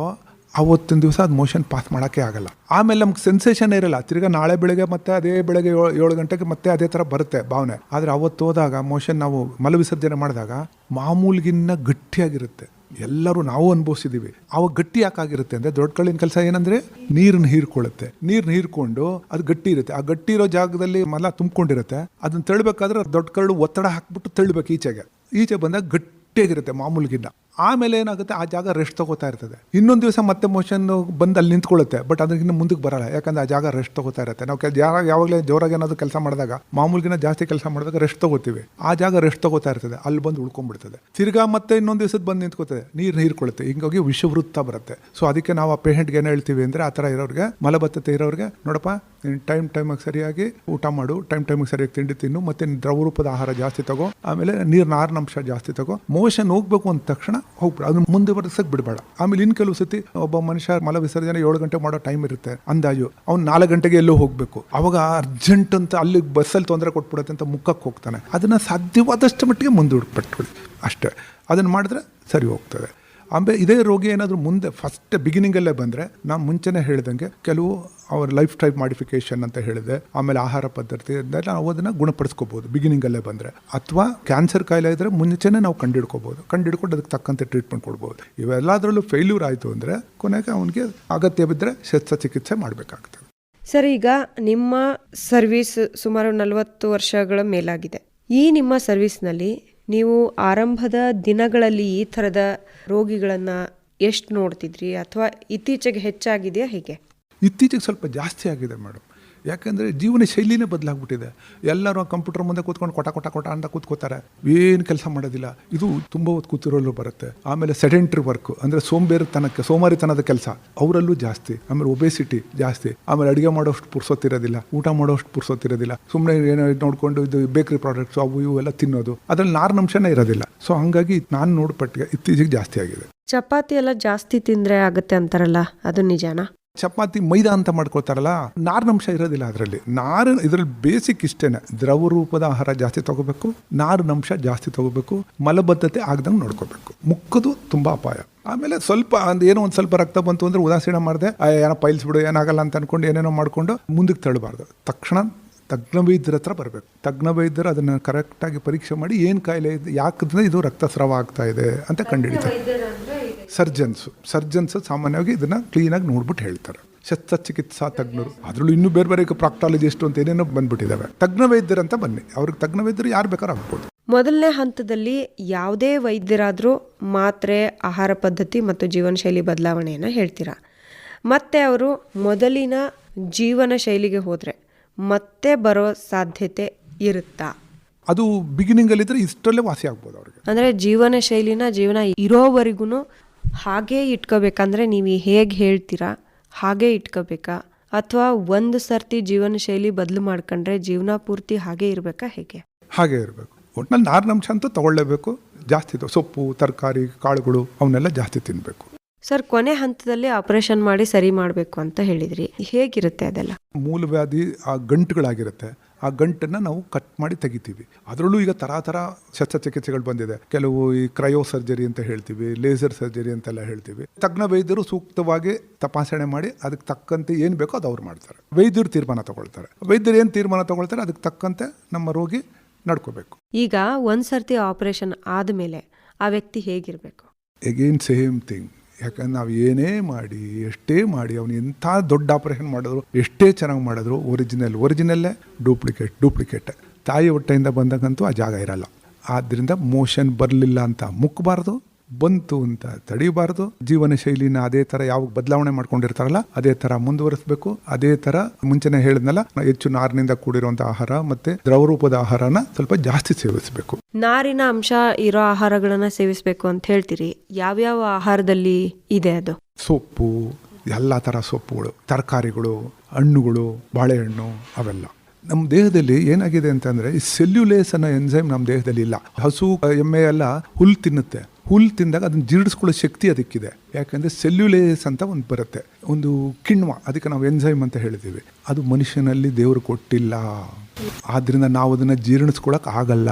ಅವತ್ತಿನ ದಿವಸ ಅದು ಮೋಷನ್ ಪಾಸ್ ಮಾಡೋಕ್ಕೆ ಆಗಲ್ಲ. ಆಮೇಲೆ ನಮ್ಗೆ ಸೆನ್ಸೇಷನ್ ಇರಲ್ಲ. ತಿರ್ಗಾ ನಾಳೆ ಬೆಳಗ್ಗೆ ಮತ್ತೆ ಅದೇ ಬೆಳಗ್ಗೆ ಏಳು ಗಂಟೆಗೆ ಮತ್ತೆ ಅದೇ ಥರ ಬರುತ್ತೆ ಭಾವನೆ. ಆದರೆ ಅವತ್ತು ಹೋದಾಗ ಮೋಷನ್ ನಾವು ಮಲ ವಿಸರ್ಜನೆ ಮಾಡಿದಾಗ ಮಾಮೂಲಿಗಿನ್ನ ಗಟ್ಟಿಯಾಗಿರುತ್ತೆ. ಎಲ್ಲರೂ ನಾವು ಅನುಭವಿಸಿದೀವಿ. ಅವಾಗ ಗಟ್ಟಿ ಯಾಕಾಗಿರುತ್ತೆ ಅಂದ್ರೆ ದೊಡ್ಡ ಕಳ್ಳಿನ ಕೆಲಸ ಏನಂದ್ರೆ ನೀರನ್ನ ಹೀರ್ಕೊಳ್ಳುತ್ತೆ. ನೀರನ್ನ ಹೀರ್ಕೊಂಡು ಅದು ಗಟ್ಟಿ ಇರುತ್ತೆ. ಆ ಗಟ್ಟಿ ಇರೋ ಜಾಗದಲ್ಲಿ ಮಲ ತುಂಬಿಕೊಂಡಿರುತ್ತೆ. ಅದನ್ನ ತಳ್ಬೇಕಾದ್ರೆ ದೊಡ್ಡ ಕಳ್ಳು ಒತ್ತಡ ಹಾಕ್ಬಿಟ್ಟು ತಳ್ಬೇಕು ಈಚೆಗೆ. ಈಚೆ ಬಂದಾಗ ಗಟ್ಟಿಯಾಗಿರುತ್ತೆ ಮಾಮೂಲಿಗಿನ್ನ. ಆಮೇಲೆ ಏನಾಗುತ್ತೆ? ಆ ಜಾಗ ರೆಸ್ಟ್ ತಗೋತಾ ಇರ್ತದೆ. ಇನ್ನೊಂದು ದಿವಸ ಮತ್ತೆ ಮೋಷನ್ ಬಂದು ಅಲ್ಲಿ ನಿಂತ್ಕೊಳ್ಳುತ್ತೆ ಬಟ್ ಅದಕ್ಕಿಂತ ಮುಂದಕ್ಕೆ ಬರಲ್ಲ. ಯಾಕಂದ್ರೆ ಆ ಜಾಗ ರೆಸ್ಟ್ ತಗೋತಾ ಇರುತ್ತೆ. ನಾವು ಯಾವಾಗ, ಯಾವಾಗಲೇ ಜೋರಾಗಿ ಏನಾದ್ರು ಕೆಲಸ ಮಾಡಿದಾಗ, ಮಾಮೂಲಿಗಿನ ಜಾಸ್ತಿ ಕೆಲಸ ಮಾಡಿದಾಗ ರೆಸ್ಟ್ ತಗೋತೀವಿ. ಆ ಜಾಗ ರೆಸ್ಟ್ ತಗೋತಾ ಇರ್ತದೆ. ಅಲ್ಲಿ ಬಂದು ಉಳ್ಕೊಂಡ್ಬಿಡ್ತದೆ. ತಿರ್ಗಾ ಮತ್ತೆ ಇನ್ನೊಂದು ದಿವಸದ ಬಂದು ನಿಂತ್ಕೋತದೆ. ನೀರು ಹೀರ್ಕೊಳ್ಳುತ್ತೆ. ಹಿಂಗಾಗಿ ವಿಷವೃತ್ತ ಬರುತ್ತೆ. ಸೊ ಅದಕ್ಕೆ ನಾವು ಆ ಪೇಷೆಂಟ್ಗೆ ಏನು ಹೇಳ್ತೀವಿ ಅಂದರೆ, ಆ ಥರ ಇರೋರಿಗೆ, ಮಲಬದ್ಧತೆ ಇರೋರಿಗೆ, ನೋಡಪ್ಪ, ನೀನು ಟೈಮ್ ಟೈಮಿಗೆ ಸರಿಯಾಗಿ ಊಟ ಮಾಡು ಟೈಮ್ ಟೈಮಿಗೆ ಸರಿಯಾಗಿ ತಿಂಡಿ ತಿನ್ನು, ಮತ್ತೆ ದ್ರವರೂಪದ ಆಹಾರ ಜಾಸ್ತಿ ತಗೋ, ಆಮೇಲೆ ನೀರಿನ ನಾರಿನಂಶ ಜಾಸ್ತಿ ತಗೋ. ಮೋಷನ್ ಹೋಗ್ಬೇಕು ಅಂದ ತಕ್ಷಣ ಹೋಗ್ಬಿಡ. ಅದನ್ನ ಮುಂದೆ ಬರ್ಸಕ್ ಬಿಡಬೇಡ. ಆಮೇಲೆ ಇನ್ ಕೆಲವು ಸತಿ ಒಬ್ಬ ಮನುಷ್ಯ ಮಲ ವಿಸರ್ಜನೆ ಏಳು ಗಂಟೆ ಮಾಡೋ ಟೈಮ್ ಇರುತ್ತೆ. ಅಂದಾಜು ಅವ್ನು ನಾಲ್ಕು ಗಂಟೆಗೆ ಎಲ್ಲೋ ಹೋಗ್ಬೇಕು. ಅವಾಗ ಅರ್ಜೆಂಟ್ ಅಂತ ಅಲ್ಲಿ ಬಸ್ಸಲ್ಲಿ ತೊಂದರೆ ಕೊಟ್ಬಿಡುತ್ತೆ ಅಂತ ಮುಖಕ್ಕೆ ಹೋಗ್ತಾನೆ. ಅದನ್ನ ಸಾಧ್ಯವಾದಷ್ಟು ಮಟ್ಟಿಗೆ ಮುಂದೂಡ್ಬಿಟ್ಬಿಡಿ. ಅಷ್ಟೇ. ಅದನ್ನ ಮಾಡಿದ್ರೆ ಸರಿ ಹೋಗ್ತದೆ. ಆಮೇಲೆ ಇದೇ ರೋಗಿ ಏನಾದರೂ ಮುಂದೆ ಫಸ್ಟ್ ಬಿಗಿನಿಂಗಲ್ಲೇ ಬಂದರೆ ನಾನು ಮುಂಚೆನೇ ಹೇಳ್ದಂಗೆ ಕೆಲವು ಅವ್ರ ಲೈಫ್ ಸ್ಟೈಲ್ ಮಾಡಿಫಿಕೇಶನ್ ಅಂತ ಹೇಳಿದೆ, ಆಮೇಲೆ ಆಹಾರ ಪದ್ಧತಿ ನಾವು ಅದನ್ನು ಗುಣಪಡಿಸ್ಕೋಬೋದು ಬಿಗಿನಿಂಗಲ್ಲೇ ಬಂದರೆ. ಅಥವಾ ಕ್ಯಾನ್ಸರ್ ಕಾಯಿಲೆ ಇದ್ದರೆ ಮುಂಚೆನೇ ನಾವು ಕಂಡಿಡ್ಕೋಬೋದು, ಕಂಡಿಡ್ಕೊಂಡು ಅದಕ್ಕೆ ತಕ್ಕಂತೆ ಟ್ರೀಟ್ಮೆಂಟ್ ಕೊಡ್ಬೋದು. ಇವೆಲ್ಲದರಲ್ಲೂ ಫೇಲ್ಯೂರ್ ಆಯಿತು ಅಂದರೆ ಕೊನೆಗೆ ಅವನಿಗೆ ಅಗತ್ಯ ಬಿದ್ದರೆ ಶಸ್ತ್ರಚಿಕಿತ್ಸೆ ಮಾಡಬೇಕಾಗ್ತದೆ. ಸರ್, ಈಗ ನಿಮ್ಮ ಸರ್ವಿಸ್ ಸುಮಾರು ನಲವತ್ತು ವರ್ಷಗಳ ಮೇಲಾಗಿದೆ. ಈ ನಿಮ್ಮ ಸರ್ವಿಸ್ನಲ್ಲಿ ನೀವು ಆರಂಭದ ದಿನಗಳಲ್ಲಿ ಈ ಥರದ ರೋಗಿಗಳನ್ನು ಎಷ್ಟು ನೋಡ್ತಿದ್ರಿ ಅಥವಾ ಇತ್ತೀಚೆಗೆ ಹೆಚ್ಚಾಗಿದೆಯಾ ಹೇಗೆ? ಇತ್ತೀಚೆಗೆ ಸ್ವಲ್ಪ ಜಾಸ್ತಿ ಆಗಿದೆ ಮೇಡಮ್. ಯಾಕಂದರೆ ಜೀವನ ಶೈಲಿನೇ ಬದಲಾಗ್ಬಿಟ್ಟಿದೆ. ಎಲ್ಲರೂ ಕಂಪ್ಯೂಟರ್ ಮುಂದೆ ಕೂತ್ಕೊಂಡು ಕೊಟ ಕೊಟ ಕೊಟ ಅಂತ ಕೂತ್ಕೋತಾರೆ. ಏನು ಕೆಲಸ ಮಾಡೋದಿಲ್ಲ. ಇದು ತುಂಬ ಹೊತ್ತು ಕೂತಿರೋಲ್ಲೂ ಬರುತ್ತೆ. ಆಮೇಲೆ ಸೆಡೆಂಟ್ರಿ ವರ್ಕ್, ಅಂದರೆ ಸೋಂಬೇರಿತನಕ್ಕೆ, ಸೋಮಾರಿತನದ ಕೆಲಸ, ಅವರಲ್ಲೂ ಜಾಸ್ತಿ. ಆಮೇಲೆ ಒಬೆಸಿಟಿ ಜಾಸ್ತಿ. ಆಮೇಲೆ ಅಡುಗೆ ಮಾಡೋಷ್ಟು ಪುರ್ಸೋತಿರೋದಿಲ್ಲ ಊಟ ಮಾಡೋಷ್ಟು ಪುರ್ಸೋತಿರೋದಿಲ್ಲ ಸುಮ್ಮನೆ ಏನೋ ನೋಡ್ಕೊಂಡು ಇದು ಬೇಕರಿ ಪ್ರಾಡಕ್ಟ್ಸ್, ಅವು ಇವು ಎಲ್ಲ ತಿನ್ನೋದು. ಅದ್ರಲ್ಲಿ ನಾರಿನಂಶನೇ ಇರೋದಿಲ್ಲ. ಸೊ ಹಂಗಾಗಿ ನಾನು ನೋಡ್ಪಟ್ಟಿಗೆ ಇತ್ತೀಚೆಗೆ ಜಾಸ್ತಿ ಆಗಿದೆ. ಚಪಾತಿ ಎಲ್ಲ ಜಾಸ್ತಿ ತಿಂದರೆ ಆಗುತ್ತೆ ಅಂತಾರಲ್ಲ, ಅದು ನಿಜಾನಾ? ಚಪಾತಿ ಮೈದಾ ಅಂತ ಮಾಡ್ಕೊಳ್ತಾರಲ್ಲ ನಾರಿನಂಶ ಇರೋದಿಲ್ಲ ಅದರಲ್ಲಿ. ನಾರು ಇದರಲ್ಲಿ ಬೇಸಿಕ್ ಇಷ್ಟೇನೆ. ದ್ರವ ರೂಪದ ಆಹಾರ ಜಾಸ್ತಿ ತಗೋಬೇಕು ನಾರಿನಂಶ ಜಾಸ್ತಿ ತಗೋಬೇಕು, ಮಲಬದ್ಧತೆ ಆಗ್ದಂಗೆ ನೋಡ್ಕೋಬೇಕು. ಮುಕ್ಕದು ತುಂಬ ಅಪಾಯ. ಆಮೇಲೆ ಸ್ವಲ್ಪ ಒಂದು ಏನೋ ಒಂದು ಸ್ವಲ್ಪ ರಕ್ತ ಬಂತು ಅಂದ್ರೆ ಉದಾಸೀನ ಮಾಡಿದೆ ಏನೋ ಪೈಲ್ಸ್ ಬಿಡು, ಏನಾಗಲ್ಲ ಅಂತ ಅನ್ಕೊಂಡು ಏನೇನೋ ಮಾಡ್ಕೊಂಡು ಮುಂದಕ್ಕೆ ತಳ್ಳಬಾರ್ದು. ತಕ್ಷಣ ತಜ್ಞ ವೈದ್ಯರ ಹತ್ರ ಬರಬೇಕು. ತಜ್ಞ ವೈದ್ಯರು ಅದನ್ನು ಕರೆಕ್ಟಾಗಿ ಪರೀಕ್ಷೆ ಮಾಡಿ ಏನು ಕಾಯಿಲೆ ಇದೆ ಯಾಕಂದ್ರೆ ಇದು ರಕ್ತಸ್ರಾವ ಆಗ್ತಾ ಇದೆ ಅಂತ ಕಂಡುಹಿಡಿತಾರೆ. ಸರ್ಜನ್ಸು. ಸರ್ಜನ್ಸ್ ಸಾಮಾನ್ಯವಾಗಿ ಇದನ್ನು ಕ್ಲೀನಾಗಿ ನೋಡ್ಬಿಟ್ಟು ಹೇಳ್ತಾರೆ. ಶಸ್ತ್ರಚಿಕಿತ್ಸಾ ತಜ್ಞರು. ಅದರಲ್ಲೂ ಇನ್ನೂ ಬೇರೆ ಬೇರೆ ಪ್ರಾಕ್ಟಾಲಜಿಸ್ಟ್ ಅಂತ ಏನೇನೋ ಬಂದ್ಬಿಟ್ಟಿದ್ದಾವೆ ತಜ್ಞ ವೈದ್ಯರು ಅಂತ ಬನ್ನಿ. ಅವ್ರಿಗೆ ತಜ್ಞ ವೈದ್ಯರು ಯಾರು ಬೇಕಾದ್ರೂ ಆಗ್ಬೋದು. ಮೊದಲನೇ ಹಂತದಲ್ಲಿ ಯಾವುದೇ ವೈದ್ಯರಾದರೂ ಮಾತ್ರೆ ಆಹಾರ ಪದ್ಧತಿ ಮತ್ತು ಜೀವನ ಶೈಲಿ ಬದಲಾವಣೆಯನ್ನು ಹೇಳ್ತೀರಾ? ಮತ್ತೆ ಅವರು ಮೊದಲಿನ ಜೀವನ ಶೈಲಿಗೆ ಹೋದರೆ ಮತ್ತೆ ಬರೋ ಸಾಧ್ಯತೆ ಇರುತ್ತಾ? ಅದು ಬಿಗಿನಿಂಗಲ್ಲಿದ್ದರೆ ಇಷ್ಟರಲ್ಲೇ ವಾಸಿ ಆಗ್ಬೋದು ಅವ್ರಿಗೆ. ಅಂದರೆ ಜೀವನ ಶೈಲಿನ ಜೀವನ ಇರೋವರೆಗೂ ಹಾಗೇ ಇಟ್ಕೋಬೇಕಂದ್ರೆ ನೀವು ಹೇಗೆ ಹೇಳ್ತೀರಾ? ಹಾಗೇ ಇಟ್ಕೋಬೇಕಾ? ಅಥವಾ ಒಂದು ಸರ್ತಿ ಜೀವನ ಶೈಲಿ ಬದಲು ಮಾಡ್ಕೊಂಡ್ರೆ ಜೀವನ ಪೂರ್ತಿ ಹಾಗೆ ಇರಬೇಕಾ ಹೇಗೆ? ಹಾಗೆ ಇರಬೇಕು. ಒಟ್ಟಿನಲ್ಲಿ ನಾರಿನಂಶ ಅಂತೂ ತಗೊಳ್ಳೇಬೇಕು. ಜಾಸ್ತಿ ಸೊಪ್ಪು ತರಕಾರಿ ಕಾಳುಗಳು ಅವನ್ನೆಲ್ಲ ಜಾಸ್ತಿ ತಿನ್ನಬೇಕು ಸರ್ ಕೊನೆ ಹಂತದಲ್ಲಿ ಆಪರೇಷನ್ ಮಾಡಿ ಸರಿ ಮಾಡಬೇಕು ಅಂತ ಹೇಳಿದ್ರಿ. ಹೇಗಿರುತ್ತೆ ಅದೆಲ್ಲ? ಮೂಲವ್ಯಾಧಿ ಆ ಗಂಟುಗಳಾಗಿರುತ್ತೆ. ಆ ಗಂಟನ್ನು ನಾವು ಕಟ್ ಮಾಡಿ ತೆಗಿತೀವಿ. ಅದರಲ್ಲೂ ಈಗ ಥರ ಥರ ಶಸ್ತ್ರಚಿಕಿತ್ಸೆಗಳು ಬಂದಿದೆ. ಕೆಲವು ಈ ಕ್ರಯೋ ಸರ್ಜರಿ ಅಂತ ಹೇಳ್ತೀವಿ ಲೇಸರ್ ಸರ್ಜರಿ ಅಂತೆಲ್ಲ ಹೇಳ್ತೀವಿ. ತಜ್ಞ ವೈದ್ಯರು ಸೂಕ್ತವಾಗಿ ತಪಾಸಣೆ ಮಾಡಿ ಅದಕ್ಕೆ ತಕ್ಕಂತೆ ಏನು ಬೇಕೋ ಅದು ಅವ್ರು ಮಾಡ್ತಾರೆ. ವೈದ್ಯರು ತೀರ್ಮಾನ ತಗೊಳ್ತಾರೆ. ವೈದ್ಯರು ಏನು ತೀರ್ಮಾನ ತಗೊಳ್ತಾರೆ ಅದಕ್ಕೆ ತಕ್ಕಂತೆ ನಮ್ಮ ರೋಗಿ ನಡ್ಕೋಬೇಕು. ಈಗ ಒಂದು ಸರ್ತಿ ಆಪರೇಷನ್ ಆದಮೇಲೆ ಆ ವ್ಯಕ್ತಿ ಹೇಗಿರಬೇಕು? ಎಗೇನ್ ಸೇಮ್ ಥಿಂಗ್ ಯಾಕಂದ್ರೆ ನಾವು ಏನೇ ಮಾಡಿ, ಎಷ್ಟೇ ಮಾಡಿ, ಅವನು ಎಂಥ ದೊಡ್ಡ ಆಪರೇಷನ್ ಮಾಡಿದ್ರು, ಎಷ್ಟೇ ಚೆನ್ನಾಗಿ ಮಾಡಿದ್ರು ಒರಿಜಿನಲ್ ಒರಿಜಿನಲ್ಲೇ ಡೂಪ್ಲಿಕೇಟ್ ಡೂಪ್ಲಿಕೇಟ್ ತಾಯಿ ಹೊಟ್ಟೆಯಿಂದ ಬಂದಾಗಂತೂ ಆ ಜಾಗ ಇರಲ್ಲ. ಆದ್ದರಿಂದ ಮೋಷನ್ ಬರಲಿಲ್ಲ ಅಂತ ಮುಕ್ಕಬಾರ್ದು ಬಂತು ಅಂತ ತಡಿಬಾರದು ಜೀವನ ಶೈಲಿನ ಅದೇ ಥರ ಯಾವಾಗ ಬದಲಾವಣೆ ಮಾಡ್ಕೊಂಡಿರ್ತಾರಲ್ಲ ಅದೇ ಥರ ಮುಂದುವರಿಸಬೇಕು. ಅದೇ ಥರ ಮುಂಚೆನೆ ಹೇಳಿದ್ನಲ್ಲ ಹೆಚ್ಚು ನಾರಿನಿಂದ ಕೂಡಿರುವಂಥ ಆಹಾರ ಮತ್ತು ದ್ರವರೂಪದ ಆಹಾರನ ಸ್ವಲ್ಪ ಜಾಸ್ತಿ ಸೇವಿಸಬೇಕು. ನಾರಿನ ಅಂಶ ಇರೋ ಆಹಾರಗಳನ್ನ ಸೇವಿಸಬೇಕು ಅಂತ ಹೇಳ್ತೀರಿ. ಯಾವ್ಯಾವ ಆಹಾರದಲ್ಲಿ ಇದೆ ಅದು? ಸೊಪ್ಪು ಎಲ್ಲ ಥರ ಸೊಪ್ಪುಗಳು ತರಕಾರಿಗಳು ಹಣ್ಣುಗಳು ಬಾಳೆಹಣ್ಣು ಅವೆಲ್ಲ. ನಮ್ಮ ದೇಹದಲ್ಲಿ ಏನಾಗಿದೆ ಅಂತಂದರೆ ಈ ಸೆಲ್ಯುಲೇಸ್ ಅನ್ನೋ ಎನ್ಸೈಮ್ ನಮ್ಮ ದೇಹದಲ್ಲಿ ಇಲ್ಲ. ಹಸು ಎಮ್ಮೆ ಎಲ್ಲ ಹುಲ್ಲು ತಿನ್ನುತ್ತೆ. ಹುಲ್ಲು ತಿಂದಾಗ ಅದನ್ನ ಜೀರ್ಣಿಸ್ಕೊಳ್ಳೋ ಶಕ್ತಿ ಅದಕ್ಕಿದೆ. ಯಾಕಂದರೆ ಸೆಲ್ಯುಲೇಸ್ ಅಂತ ಒಂದು ಬರುತ್ತೆ. ಒಂದು ಕಿಣ್ವ, ಅದಕ್ಕೆ ನಾವು ಎನ್ಸೈಮ್ ಅಂತ ಹೇಳ್ತೀವಿ ಅದು ಮನುಷ್ಯನಲ್ಲಿ ದೇವರು ಕೊಟ್ಟಿಲ್ಲ. ಆದ್ರಿಂದ ನಾವು ಅದನ್ನ ಜೀರ್ಣಿಸ್ಕೊಳಕ್ ಆಗಲ್ಲ.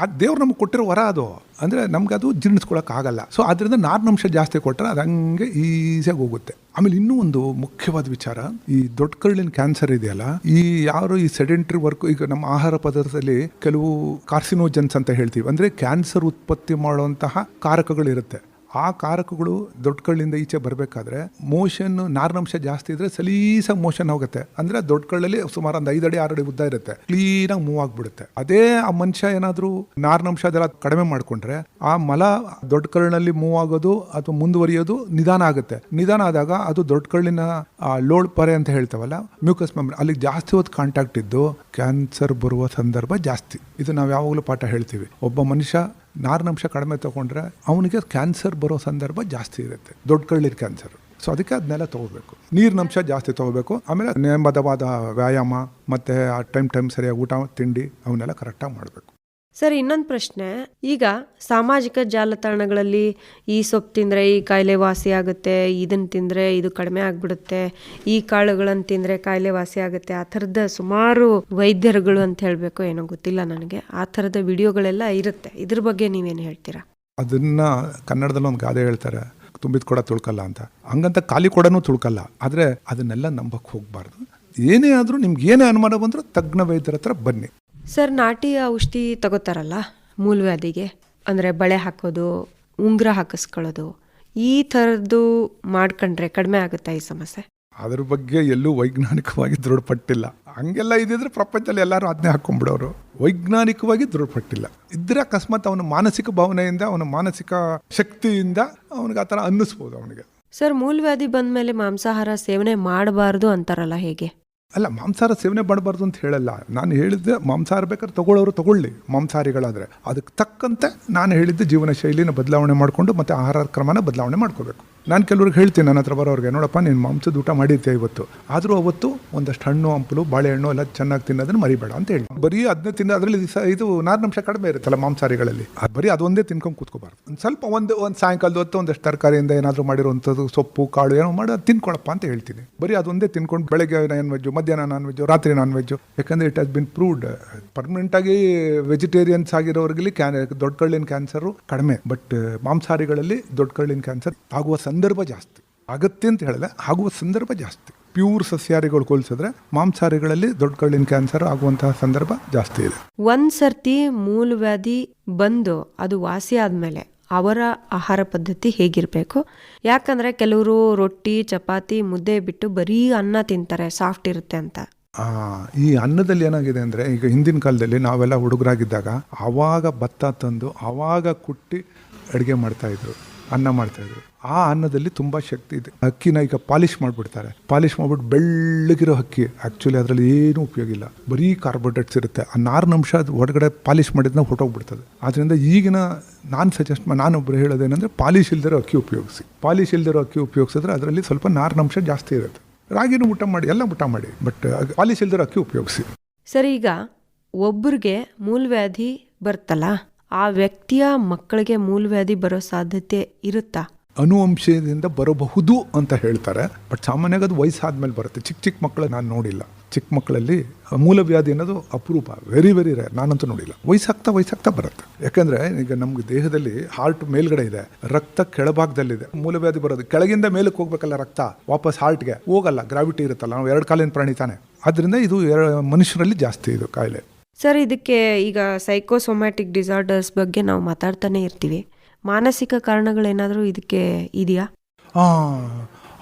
ಆ ದೇವ್ರು ನಮ್ಗೆ ಕೊಟ್ಟಿರೋ ವರ ಅದು. ಅಂದ್ರೆ ನಮ್ಗೆ ಅದು ಜೀರ್ಣಿಸ್ಕೊಳಕ್ ಆಗಲ್ಲ. ಸೊ ಅದರಿಂದ ನಾರಿನಂಶ ಜಾಸ್ತಿ ಕೊಟ್ಟರೆ ಅದು ಹಂಗೆ ಈಸಿಯಾಗಿ ಹೋಗುತ್ತೆ. ಆಮೇಲೆ ಇನ್ನೂ ಒಂದು ಮುಖ್ಯವಾದ ವಿಚಾರ, ಈ ದೊಡ್ಡ ಕರುಳಿನ ಕ್ಯಾನ್ಸರ್ ಇದೆಯಲ್ಲ, ಈ ಯಾರು ಈ ಸೆಡೆಂಟ್ರಿ ವರ್ಕ್ ಈಗ ನಮ್ಮ ಆಹಾರ ಪದಾರ್ಥದಲ್ಲಿ ಕೆಲವು ಕಾರ್ಸಿನೋಜನ್ಸ್ ಅಂತ ಹೇಳ್ತೀವಿ. ಅಂದ್ರೆ ಕ್ಯಾನ್ಸರ್ ಉತ್ಪತ್ತಿ ಮಾಡುವಂತಹ ಕಾರಕಗಳಿರುತ್ತೆ. ಆ ಕಾರಕಗಳು ದೊಡ್ಡ ಕಳ್ಳಿಂದ ಈಚೆ ಬರಬೇಕಾದ್ರೆ ಮೋಷನ್ ನಾರಿನಂಶ ಜಾಸ್ತಿ ಇದ್ರೆ ಸಲೀಸಾಗಿ ಮೋಷನ್ ಹೋಗುತ್ತೆ. ಅಂದ್ರೆ ದೊಡ್ಡ ಕಳ್ಳಲ್ಲಿ ಸುಮಾರು ಒಂದು ಐದು ಅಡಿ ಆರು ಅಡಿ ಉದ್ದ ಇರುತ್ತೆ. ಕ್ಲೀನಾಗಿ ಮೂವ್ ಆಗ್ಬಿಡುತ್ತೆ. ಅದೇ ಆ ಮನುಷ್ಯ ಏನಾದರೂ ನಾರಿನಂಶ ಅದೆಲ್ಲ ಕಡಿಮೆ ಮಾಡ್ಕೊಂಡ್ರೆ ಆ ಮಲ ದೊಡ್ಡ ಕಳ್ಳಿನಲ್ಲಿ ಮೂವ್ ಆಗೋದು ಅಥವಾ ಮುಂದುವರಿಯೋದು ನಿಧಾನ ಆಗುತ್ತೆ. ನಿಧಾನ ಆದಾಗ ಅದು ದೊಡ್ಡ ಕಳ್ಳಿನ ಲೋಡ್ ಪರೆ ಅಂತ ಹೇಳ್ತಾವಲ್ಲ ಮ್ಯೂಕಸ್ ಮೆಮ್ರಿ ಅಲ್ಲಿ ಜಾಸ್ತಿ ಹೊತ್ತು ಕಾಂಟ್ಯಾಕ್ಟ್ ಇದ್ದು ಕ್ಯಾನ್ಸರ್ ಬರುವ ಸಂದರ್ಭ ಜಾಸ್ತಿ. ಇದು ನಾವು ಯಾವಾಗಲೂ ಪಾಠ ಹೇಳ್ತೀವಿ. ಒಬ್ಬ ಮನುಷ್ಯ ನಾರಿನಂಶ ಕಡಿಮೆ ತೊಗೊಂಡ್ರೆ ಅವನಿಗೆ ಕ್ಯಾನ್ಸರ್ ಬರೋ ಸಂದರ್ಭ ಜಾಸ್ತಿ ಇರುತ್ತೆ. ದೊಡ್ಡ ಕಳ್ಳಿರ್ ಕ್ಯಾನ್ಸರ್. ಸೊ ಅದಕ್ಕೆ ಅದನ್ನೆಲ್ಲ ತಗೋಬೇಕು. ನೀರಿನಂಶ ಜಾಸ್ತಿ ತಗೋಬೇಕು. ಆಮೇಲೆ ನಿಯಮಬದ್ಧವಾದ ವ್ಯಾಯಾಮ, ಮತ್ತು ಆ ಟೈಮ್ ಟೈಮ್ ಸರಿಯಾಗಿ ಊಟ, ತಿಂಡಿ, ಅವನ್ನೆಲ್ಲ ಕರೆಕ್ಟಾಗಿ ಮಾಡಬೇಕು. ಸರ್, ಇನ್ನೊಂದು ಪ್ರಶ್ನೆ. ಈಗ ಸಾಮಾಜಿಕ ಜಾಲತಾಣಗಳಲ್ಲಿ ಈ ಸೊಪ್ಪು ತಿಂದರೆ ಈ ಕಾಯಿಲೆ ವಾಸಿ ಆಗುತ್ತೆ ಇದನ್ನು ತಿಂದರೆ ಇದು ಕಡಿಮೆ ಆಗಿಬಿಡುತ್ತೆ, ಈ ಕಾಳುಗಳನ್ನು ತಿಂದರೆ ಕಾಯಿಲೆ ವಾಸಿ ಆಗುತ್ತೆ, ಆ ಥರದ ಸುಮಾರು ವೈದ್ಯರುಗಳು ಅಂತ ಹೇಳಬೇಕು ಏನೋ ಗೊತ್ತಿಲ್ಲ ನನಗೆ. ಆ ಥರದ ವಿಡಿಯೋಗಳೆಲ್ಲ ಇರುತ್ತೆ. ಇದ್ರ ಬಗ್ಗೆ ನೀವೇನು ಹೇಳ್ತೀರಾ? ಅದನ್ನ ಕನ್ನಡದಲ್ಲಿ ಒಂದು ಗಾದೆ ಹೇಳ್ತಾರೆ, ತುಂಬಿದ ಕೊಡ ತುಳ್ಕಲ್ಲ ಅಂತ. ಹಂಗಂತ ಖಾಲಿ ಕೊಡನೂ ತುಳ್ಕಲ್ಲ. ಆದರೆ ಅದನ್ನೆಲ್ಲ ನಂಬಕ್ಕೆ ಹೋಗಬಾರ್ದು. ಏನೇ ಆದರೂ ನಿಮ್ಗೆ ಏನೇ ಅನುಮಾನ ಬಂದರೂ ತಜ್ಞ ವೈದ್ಯರ ಹತ್ರ ಬನ್ನಿ. ಸರ್ ನಾಟಿ ಔಷಧಿ ತಗೋತಾರಲ್ಲ ಮೂಲವ್ಯಾಧಿಗೆ. ಅಂದರೆ ಬಳೆ ಹಾಕೋದು ಉಂಗುರ ಹಾಕಿಸ್ಕೊಳ್ಳೋದು ಈ ಥರದ್ದು ಮಾಡ್ಕೊಂಡ್ರೆ ಕಡಿಮೆ ಆಗುತ್ತಾ ಈ ಸಮಸ್ಯೆ? ಅದ್ರ ಬಗ್ಗೆ ಎಲ್ಲೂ ವೈಜ್ಞಾನಿಕವಾಗಿ ದೃಢಪಟ್ಟಿಲ್ಲ. ಹಂಗೆಲ್ಲ ಇದ್ದಿದ್ರೆ ಪ್ರಪಂಚದಲ್ಲಿ ಎಲ್ಲರೂ ಅದನ್ನೇ ಹಾಕೊಂಡ್ಬಿಡೋರು. ವೈಜ್ಞಾನಿಕವಾಗಿ ದೃಢಪಟ್ಟಿಲ್ಲ. ಇದ್ರೆ ಅಕಸ್ಮಾತ್ ಅವನ ಮಾನಸಿಕ ಭಾವನೆಯಿಂದ ಅವನ ಮಾನಸಿಕ ಶಕ್ತಿಯಿಂದ ಅವನಿಗೆ ಆ ಥರ ಅನ್ನಿಸ್ಬೋದು ಅವನಿಗೆ. ಸರ್ ಮೂಲವ್ಯಾಧಿ ಬಂದಮೇಲೆ ಮಾಂಸಾಹಾರ ಸೇವನೆ ಮಾಡಬಾರ್ದು ಅಂತಾರಲ್ಲ ಹೇಗೆ? ಅಲ್ಲ, ಮಾಂಸಾಹಾರ ಸೇವನೆ ಮಾಡಬಾರ್ದು ಅಂತ ಹೇಳಲ್ಲ. ನಾನು ಹೇಳಿದ್ದೆ ಮಾಂಸಾಹಾರ ಬೇಕಾದ್ರೆ ತಗೊಳ್ಳೋರು ತಗೊಳ್ಳಿ, ಮಾಂಸಾಹಾರಿಗಳಾದರೆ. ಅದಕ್ಕೆ ತಕ್ಕಂತೆ ನಾನು ಹೇಳಿದ್ದೆ ಜೀವನ ಶೈಲಿನ ಬದಲಾವಣೆ ಮಾಡಿಕೊಂಡು ಮತ್ತು ಆಹಾರ ಕ್ರಮನ ಬದಲಾವಣೆ ಮಾಡ್ಕೋಬೇಕು. ನಾನು ಕೆಲವ್ರಿಗೆ ಹೇಳ್ತೀನಿ ನನ್ನ ಹತ್ರ ಬರೋರಿಗೆ, ನೋಡಪ್ಪ, ನೀನು ಮಾಂಸದ ಊಟ ಮಾಡಿದ್ದೆ ಇವತ್ತು? ಆದರೂ ಅವತ್ತು ಒಂದಷ್ಟು ಹಣ್ಣು, ಹಂಪಲು, ಬಾಳೆಹಣ್ಣು ಎಲ್ಲ ಚೆನ್ನಾಗಿ ತಿನ್ನೋದನ್ನು ಮರಿಬೇಡ ಅಂತ ಹೇಳಿ. ಬರೀ ಅದನ್ನೇ ತಿನ್ನೋ ಅದರಲ್ಲಿ ಇದು ನಾರಿನಂಶ ಕಡಿಮೆ ಇರುತ್ತಲ್ಲ ಮಾಂಸಾಹಾರಿಗಳಲ್ಲಿ. ಅದು ಬರೀ ಅದೊಂದೇ ತಿನ್ಕೊಂಡು ಕೂತ್ಕೋಬಾರ್ದು. ಒಂದು ಸ್ವಲ್ಪ ಒಂದು ಒಂದು ಸಾಯಂಕಾಲದ ಹೊತ್ತು ಒಂದಷ್ಟು ತರಕಾರಿಯಿಂದ ಏನಾದರೂ ಮಾಡಿರುವಂಥದ್ದು, ಸೊಪ್ಪು, ಕಾಳು ಏನೋ ಮಾಡಿ, ಅದು ತಿನ್ಕೊಳಪ್ಪ ಅಂತ ಹೇಳ್ತೀನಿ. ಬರೀ ಅದೊಂದೇ ತಿನ್ಕೊಂಡು ಬೆಳಗ್ಗೆ ನಾನ್ ವೆಜ್ಜು ಮಧ್ಯಾಹ್ನ ನಾನ್ ವೆಜ್ಜು ರಾತ್ರಿ ನಾನ್ ವೆಜ್ಜು ಯಾಕಂದರೆ ಇಟ್ ಹ್ಯಾಸ್ ಬಿನ್ ಪ್ರೂವ್ಡ್ ಪರ್ಮನೆಂಟಾಗಿ ವೆಜಿಟೇರಿಯನ್ಸ್ ಆಗಿರೋರಿಗೆ ಕ್ಯಾನ್, ದೊಡ್ಡ ಕಳ್ಳಿನ ಕ್ಯಾನ್ಸರು ಕಡಿಮೆ. ಬಟ್ ಮಾಂಸಾಹಾರಿಗಳಲ್ಲಿ ದೊಡ್ಡ ಕಳ್ಳಿನ ಕ್ಯಾನ್ಸರ್ ಆಗುವ ಸಂದರ್ಭ ಜಾಸ್ತಿ. ಆಗತ್ತೆ ಅಂತ ಹೇಳಿದ್ರೆ ಆಗುವ ಸಂದರ್ಭ ಜಾಸ್ತಿ. ಪ್ಯೂರ್ ಸಸ್ಯಾಹಾರಿಗಳು ಹೋಲಿಸಿದ್ರೆ ಮಾಂಸಾಹಾರಿಗಳಲ್ಲಿ ದೊಡ್ಡ ಕಳ್ಳಿನ ಕ್ಯಾನ್ಸರ್ ಆಗುವಂತಹ ಸಂದರ್ಭ ಜಾಸ್ತಿ ಇದೆ. ಒಂದ್ ಸರ್ತಿ ಮೂಲವ್ಯಾಧಿ ಬಂದು ಅದು ವಾಸಿ ಆದ್ಮೇಲೆ ಅವರ ಆಹಾರ ಪದ್ಧತಿ ಹೇಗಿರಬೇಕು? ಯಾಕಂದ್ರೆ ಕೆಲವರು ರೊಟ್ಟಿ ಚಪಾತಿ ಮುದ್ದೆ ಬಿಟ್ಟು ಬರೀ ಅನ್ನ ತಿಂತಾರೆ ಸಾಫ್ಟ್ ಇರುತ್ತೆ ಅಂತ. ಆ, ಈ ಅನ್ನದಲ್ಲಿ ಏನಾಗಿದೆ ಅಂದರೆ ಈಗ ಹಿಂದಿನ ಕಾಲದಲ್ಲಿ ನಾವೆಲ್ಲ ಹುಡುಗರಾಗಿದ್ದಾಗ ಆವಾಗ ಭತ್ತ ತಂದು ಆವಾಗ ಕುಟ್ಟಿ ಅಡುಗೆ ಮಾಡ್ತಾಯಿದ್ರು ಅನ್ನ ಮಾಡ್ತಾಯಿದ್ರು ಆ ಅನ್ನದಲ್ಲಿ ತುಂಬ ಶಕ್ತಿ ಇದೆ. ಅಕ್ಕಿನ ಈಗ ಪಾಲಿಷ್ ಮಾಡಿಬಿಡ್ತಾರೆ. ಪಾಲಿಷ್ ಮಾಡಿಬಿಟ್ಟು ಬೆಳ್ಳಗಿರೋ ಅಕ್ಕಿ. ಆ್ಯಕ್ಚುಲಿ ಅದರಲ್ಲಿ ಏನೂ ಉಪಯೋಗ ಇಲ್ಲ. ಬರೀ ಕಾರ್ಬೋಹೈಡ್ರೇಟ್ಸ್ ಇರುತ್ತೆ. ಆ ನಾರಿನಂಶ ಅದು ಹೊರಗಡೆ ಪಾಲಿಷ್ ಮಾಡಿದ್ನ ಹೊಟ್ಟೋಗ್ಬಿಡ್ತದೆ ಆದ್ದರಿಂದ ಈಗಿನ ನಾನು ಸಜೆಸ್ಟ್ ನಾನೊಬ್ಬರು ಹೇಳೋದೇನೆಂದರೆ ಪಾಲಿಷ್ ಇಲ್ದಿರೋ ಅಕ್ಕಿ ಉಪಯೋಗಿಸಿ. ಪಾಲಿಷ್ ಇಲ್ದಿರೋ ಅಕ್ಕಿ ಉಪಯೋಗಿಸಿದ್ರೆ ಅದರಲ್ಲಿ ಸ್ವಲ್ಪ ನಾರಿನಂಶ ಜಾಸ್ತಿ ಇರುತ್ತೆ. ರಾಗಿನೂ ಊಟ ಮಾಡಿ, ಎಲ್ಲ ಊಟ ಮಾಡಿ. ಬಟ್ ಪಾಲಿಶ್ ಇಲ್ದಿರೋ ಅಕ್ಕಿ ಉಪಯೋಗಿಸಿ. ಸರಿ, ಈಗ ಒಬ್ಬರಿಗೆ ಮೂಲವ್ಯಾಧಿ ಬರ್ತಲ್ಲ. ಆ ವ್ಯಕ್ತಿಯ ಮಕ್ಕಳಿಗೆ ಮೂಲವ್ಯಾಧಿ ಬರೋ ಸಾಧ್ಯತೆ ಇರುತ್ತಾ? ಅನುವಂಶದಿಂದ ಬರಬಹುದು ಅಂತ ಹೇಳ್ತಾರೆ. ಬಟ್ ಸಾಮಾನ್ಯವಾಗಿ ಅದು ವಯಸ್ಸಾದ್ಮೇಲೆ ಬರುತ್ತೆ. ಚಿಕ್ಕ ಚಿಕ್ಕ ಮಕ್ಕಳು ನಾನು ನೋಡಿಲ್ಲ. ಚಿಕ್ಕ ಮಕ್ಕಳಲ್ಲಿ ಮೂಲವ್ಯಾಧಿ ಅನ್ನೋದು ಅಪರೂಪ. ವೆರಿ ವೆರಿ ರೇರ್ ನಾನಂತೂ ನೋಡಿಲ್ಲ. ವಯಸ್ಸಾಗ್ತಾ ವಯಸ್ಸಾಗ್ತಾ ಬರುತ್ತೆ. ಯಾಕಂದ್ರೆ ಈಗ ನಮ್ಗೆ ದೇಹದಲ್ಲಿ ಹಾರ್ಟ್ ಮೇಲ್ಗಡೆ ಇದೆ. ರಕ್ತ ಕೆಳಭಾಗದಲ್ಲಿದೆ. ಮೂಲವ್ಯಾಧಿ ಬರೋದು ಕೆಳಗಿಂದ ಮೇಲಕ್ಕೆ ಹೋಗ್ಬೇಕಲ್ಲ ರಕ್ತ? ವಾಪಸ್ ಹಾರ್ಟ್ಗೆ ಹೋಗಲ್ಲ. ಗ್ರಾವಿಟಿ ಇರುತ್ತಲ್ಲ. ನಾವು ಎರಡು ಕಾಲಿನ ಪ್ರಾಣಿ ತಾನೆ. ಅದರಿಂದ ಇದು ಮನುಷ್ಯರಲ್ಲಿ ಜಾಸ್ತಿ ಇದು ಕಾಯಿಲೆ. ಸರ್, ಇದಕ್ಕೆ ಈಗ ಸೈಕೋಸೊಮ್ಯಾಟಿಕ್ ಡಿಸಾರ್ಡರ್ಸ್ ಬಗ್ಗೆ ನಾವು ಮಾತಾಡ್ತಾನೆ ಇರ್ತೀವಿ. ಮಾನಸಿಕ ಕಾರಣಗಳೇನಾದರೂ ಇದಕ್ಕೆ ಇದೆಯಾ?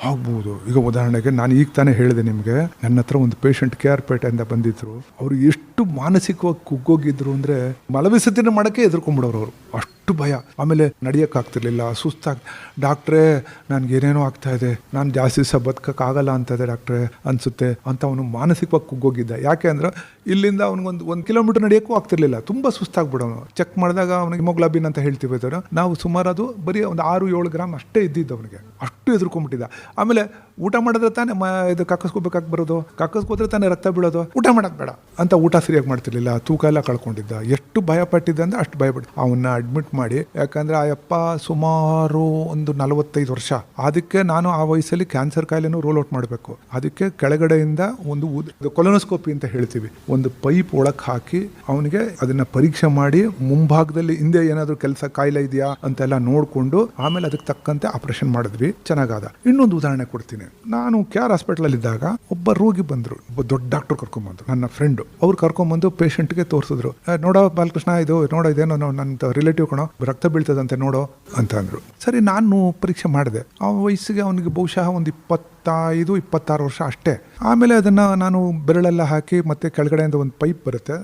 ಆಗ್ಬೋದು. ಈಗ ಉದಾಹರಣೆಗೆ ನಾನು ಈಗ ತಾನೇ ಹೇಳಿದೆ ನಿಮಗೆ, ನನ್ನ ಹತ್ರ ಒಂದು ಪೇಷಂಟ್ ಕೆ ಆರ್ ಪೇಟೆಯಿಂದ ಬಂದಿದ್ರು. ಅವರು ಎಷ್ಟು ಮಾನಸಿಕವಾಗಿ ಕುಗ್ಗೋಗಿದ್ರು ಅಂದರೆ ಮಲವಿಸತಿನ ಮಾಡೋಕ್ಕೆ ಎದುರ್ಕೊಂಡ್ಬಿಡೋರು ಅವರು. ಅಷ್ಟು ಭಯ. ಆಮೇಲೆ ನಡೆಯೋಕ್ಕಾಗ್ತಿರ್ಲಿಲ್ಲ. ಸುಸ್ತಾಗಿ ಡಾಕ್ಟ್ರೇ, ನನಗೆ ಏನೇನೋ ಆಗ್ತಾ ಇದೆ. ನಾನು ಜಾಸ್ತಿ ದಿವಸ ಬದುಕೋಕ್ಕಾಗಲ್ಲ ಅಂತದೆ ಡಾಕ್ಟ್ರೇ, ಅನಿಸುತ್ತೆ ಅಂತ ಅವನು ಮಾನಸಿಕವಾಗಿ ಕುಗ್ಗೋಗಿದ್ದ. ಯಾಕೆ ಅಂದ್ರೆ ಇಲ್ಲಿಂದ ಅವ್ನಿಗೊಂದು ಒಂದು ಕಿಲೋಮೀಟರ್ ನಡೆಯೋಕ್ಕೂ ಆಗ್ತಿರ್ಲಿಲ್ಲ. ತುಂಬ ಸುಸ್ತಾಗ್ಬಿಡೋನು. ಚೆಕ್ ಮಾಡಿದಾಗ ಅವನಿಗೆ ಹಿಮೋಗ್ಲಾಬಿನ್ ಅಂತ ಹೇಳ್ತೀವಿ ಅದರ ನಾವು ಸುಮಾರು ಅದು ಬರೀ ಒಂದು ಆರು ಏಳು ಗ್ರಾಮ್ ಅಷ್ಟೇ ಇದ್ದಿದ್ದು ಅವನಿಗೆ. ಅಷ್ಟು ಎದುರ್ಕೊಂಡ್ಬಿಟ್ಟಿದ್ದ ಆಮೇಲೆ ಊಟ ಮಾಡಿದ್ರೆ ತಾನೇ ಮ, ಇದು ಕಕ್ಕಸ್ಕೋಬೇಕಾಗಿ ಬರೋದು ಕಕ್ಕಸ್ಕೋದ್ರೆ ತಾನೇ ರಕ್ತ ಬೀಳೋದು. ಊಟ ಮಾಡಕ್ ಬೇಡ. ಅಂತ ಊಟ ಸರಿಯಾಗಿ ಮಾಡ್ತಿರ್ಲಿಲ್ಲ. ತೂಕ ಎಲ್ಲ ಕಳ್ಕೊಂಡಿದ್ದ. ಎಷ್ಟು ಭಯ ಪಟ್ಟಿದ್ದ ಅಂದ್ರೆ ಅಷ್ಟು ಭಯ ಅವನ್ನ ಅಡ್ಮಿಟ್ ಮಾಡಿ, ಯಾಕಂದ್ರೆ ಆ ಅಪ್ಪ ಸುಮಾರು ಒಂದು ನಲವತ್ತೈದು ವರ್ಷ. ಅದಕ್ಕೆ ನಾನು ಆ ವಯಸ್ಸಲ್ಲಿ ಕ್ಯಾನ್ಸರ್ ಕಾಯಿಲೆನೂ ರೋಲ್ ಔಟ್ ಮಾಡಬೇಕು. ಅದಕ್ಕೆ ಕೆಳಗಡೆಯಿಂದ ಒಂದು ಕೊಲೊನೋಸ್ಕೋಪಿ ಅಂತ ಹೇಳ್ತೀವಿ. ಒಂದು ಪೈಪ್ ಒಳಗೆ ಹಾಕಿ ಅವನಿಗೆ ಅದನ್ನ ಪರೀಕ್ಷೆ ಮಾಡಿ, ಮುಂಭಾಗದಲ್ಲಿ ಹಿಂದೆ ಏನಾದರೂ ಕೆಲಸ ಕಾಯಿಲೆ ಇದೆಯಾ ಅಂತೆಲ್ಲ ನೋಡಿಕೊಂಡು, ಆಮೇಲೆ ಅದಕ್ಕೆ ತಕ್ಕಂತೆ ಆಪರೇಷನ್ ಮಾಡಿದ್ವಿ. ಚೆನ್ನಾಗಾದ ಇನ್ನೊಂದು ಉದಾಹರಣೆ ಕೊಡ್ತೀನಿ. ನಾನು ಕೆ ಆರ್ ಹಾಸ್ಪಿಟ್ಲಲ್ಲಿದ್ದಾಗ ಇದ್ದಾಗ ಒಬ್ಬ ರೋಗಿ ಬಂದರು, ಒಬ್ಬ ದೊಡ್ಡ ಡಾಕ್ಟರ್ ಕರ್ಕೊಂಬಂದ್ರು ನನ್ನ ಫ್ರೆಂಡ್ ಅವ್ರು ಕರ್ಕೊಂಬಂದು ಪೇಷಂಟ್ಗೆ ತೋರಿಸಿದ್ರು. ನೋಡ ಬಾಲಕೃಷ್ಣ, ಇದು ನೋಡೋ, ಇದೇನೋ ನನ್ನ ರಿಲೇಟಿವ್ ಕಣೋ, ರಕ್ತ ಬೀಳ್ತದಂತೆ ನೋಡೋ, ಅಂತ ಅಂದರು. ಸರಿ, ನಾನು ಪರೀಕ್ಷೆ ಮಾಡಿದೆ. ಆ ವಯಸ್ಸಿಗೆ ಅವನಿಗೆ ಬಹುಶಃ ಒಂದು ಇಪ್ಪತ್ತೈದು, ಇಪ್ಪತ್ತಾರು ವರ್ಷ ಅಷ್ಟೇ. ಆಮೇಲೆ ಅದನ್ನು ನಾನು ಬೆರಳೆಲ್ಲ ಹಾಕಿ ಮತ್ತೆ ಕೆಳಗಡೆಯಿಂದ ಒಂದು ಪೈಪ್ ಬರುತ್ತೆ.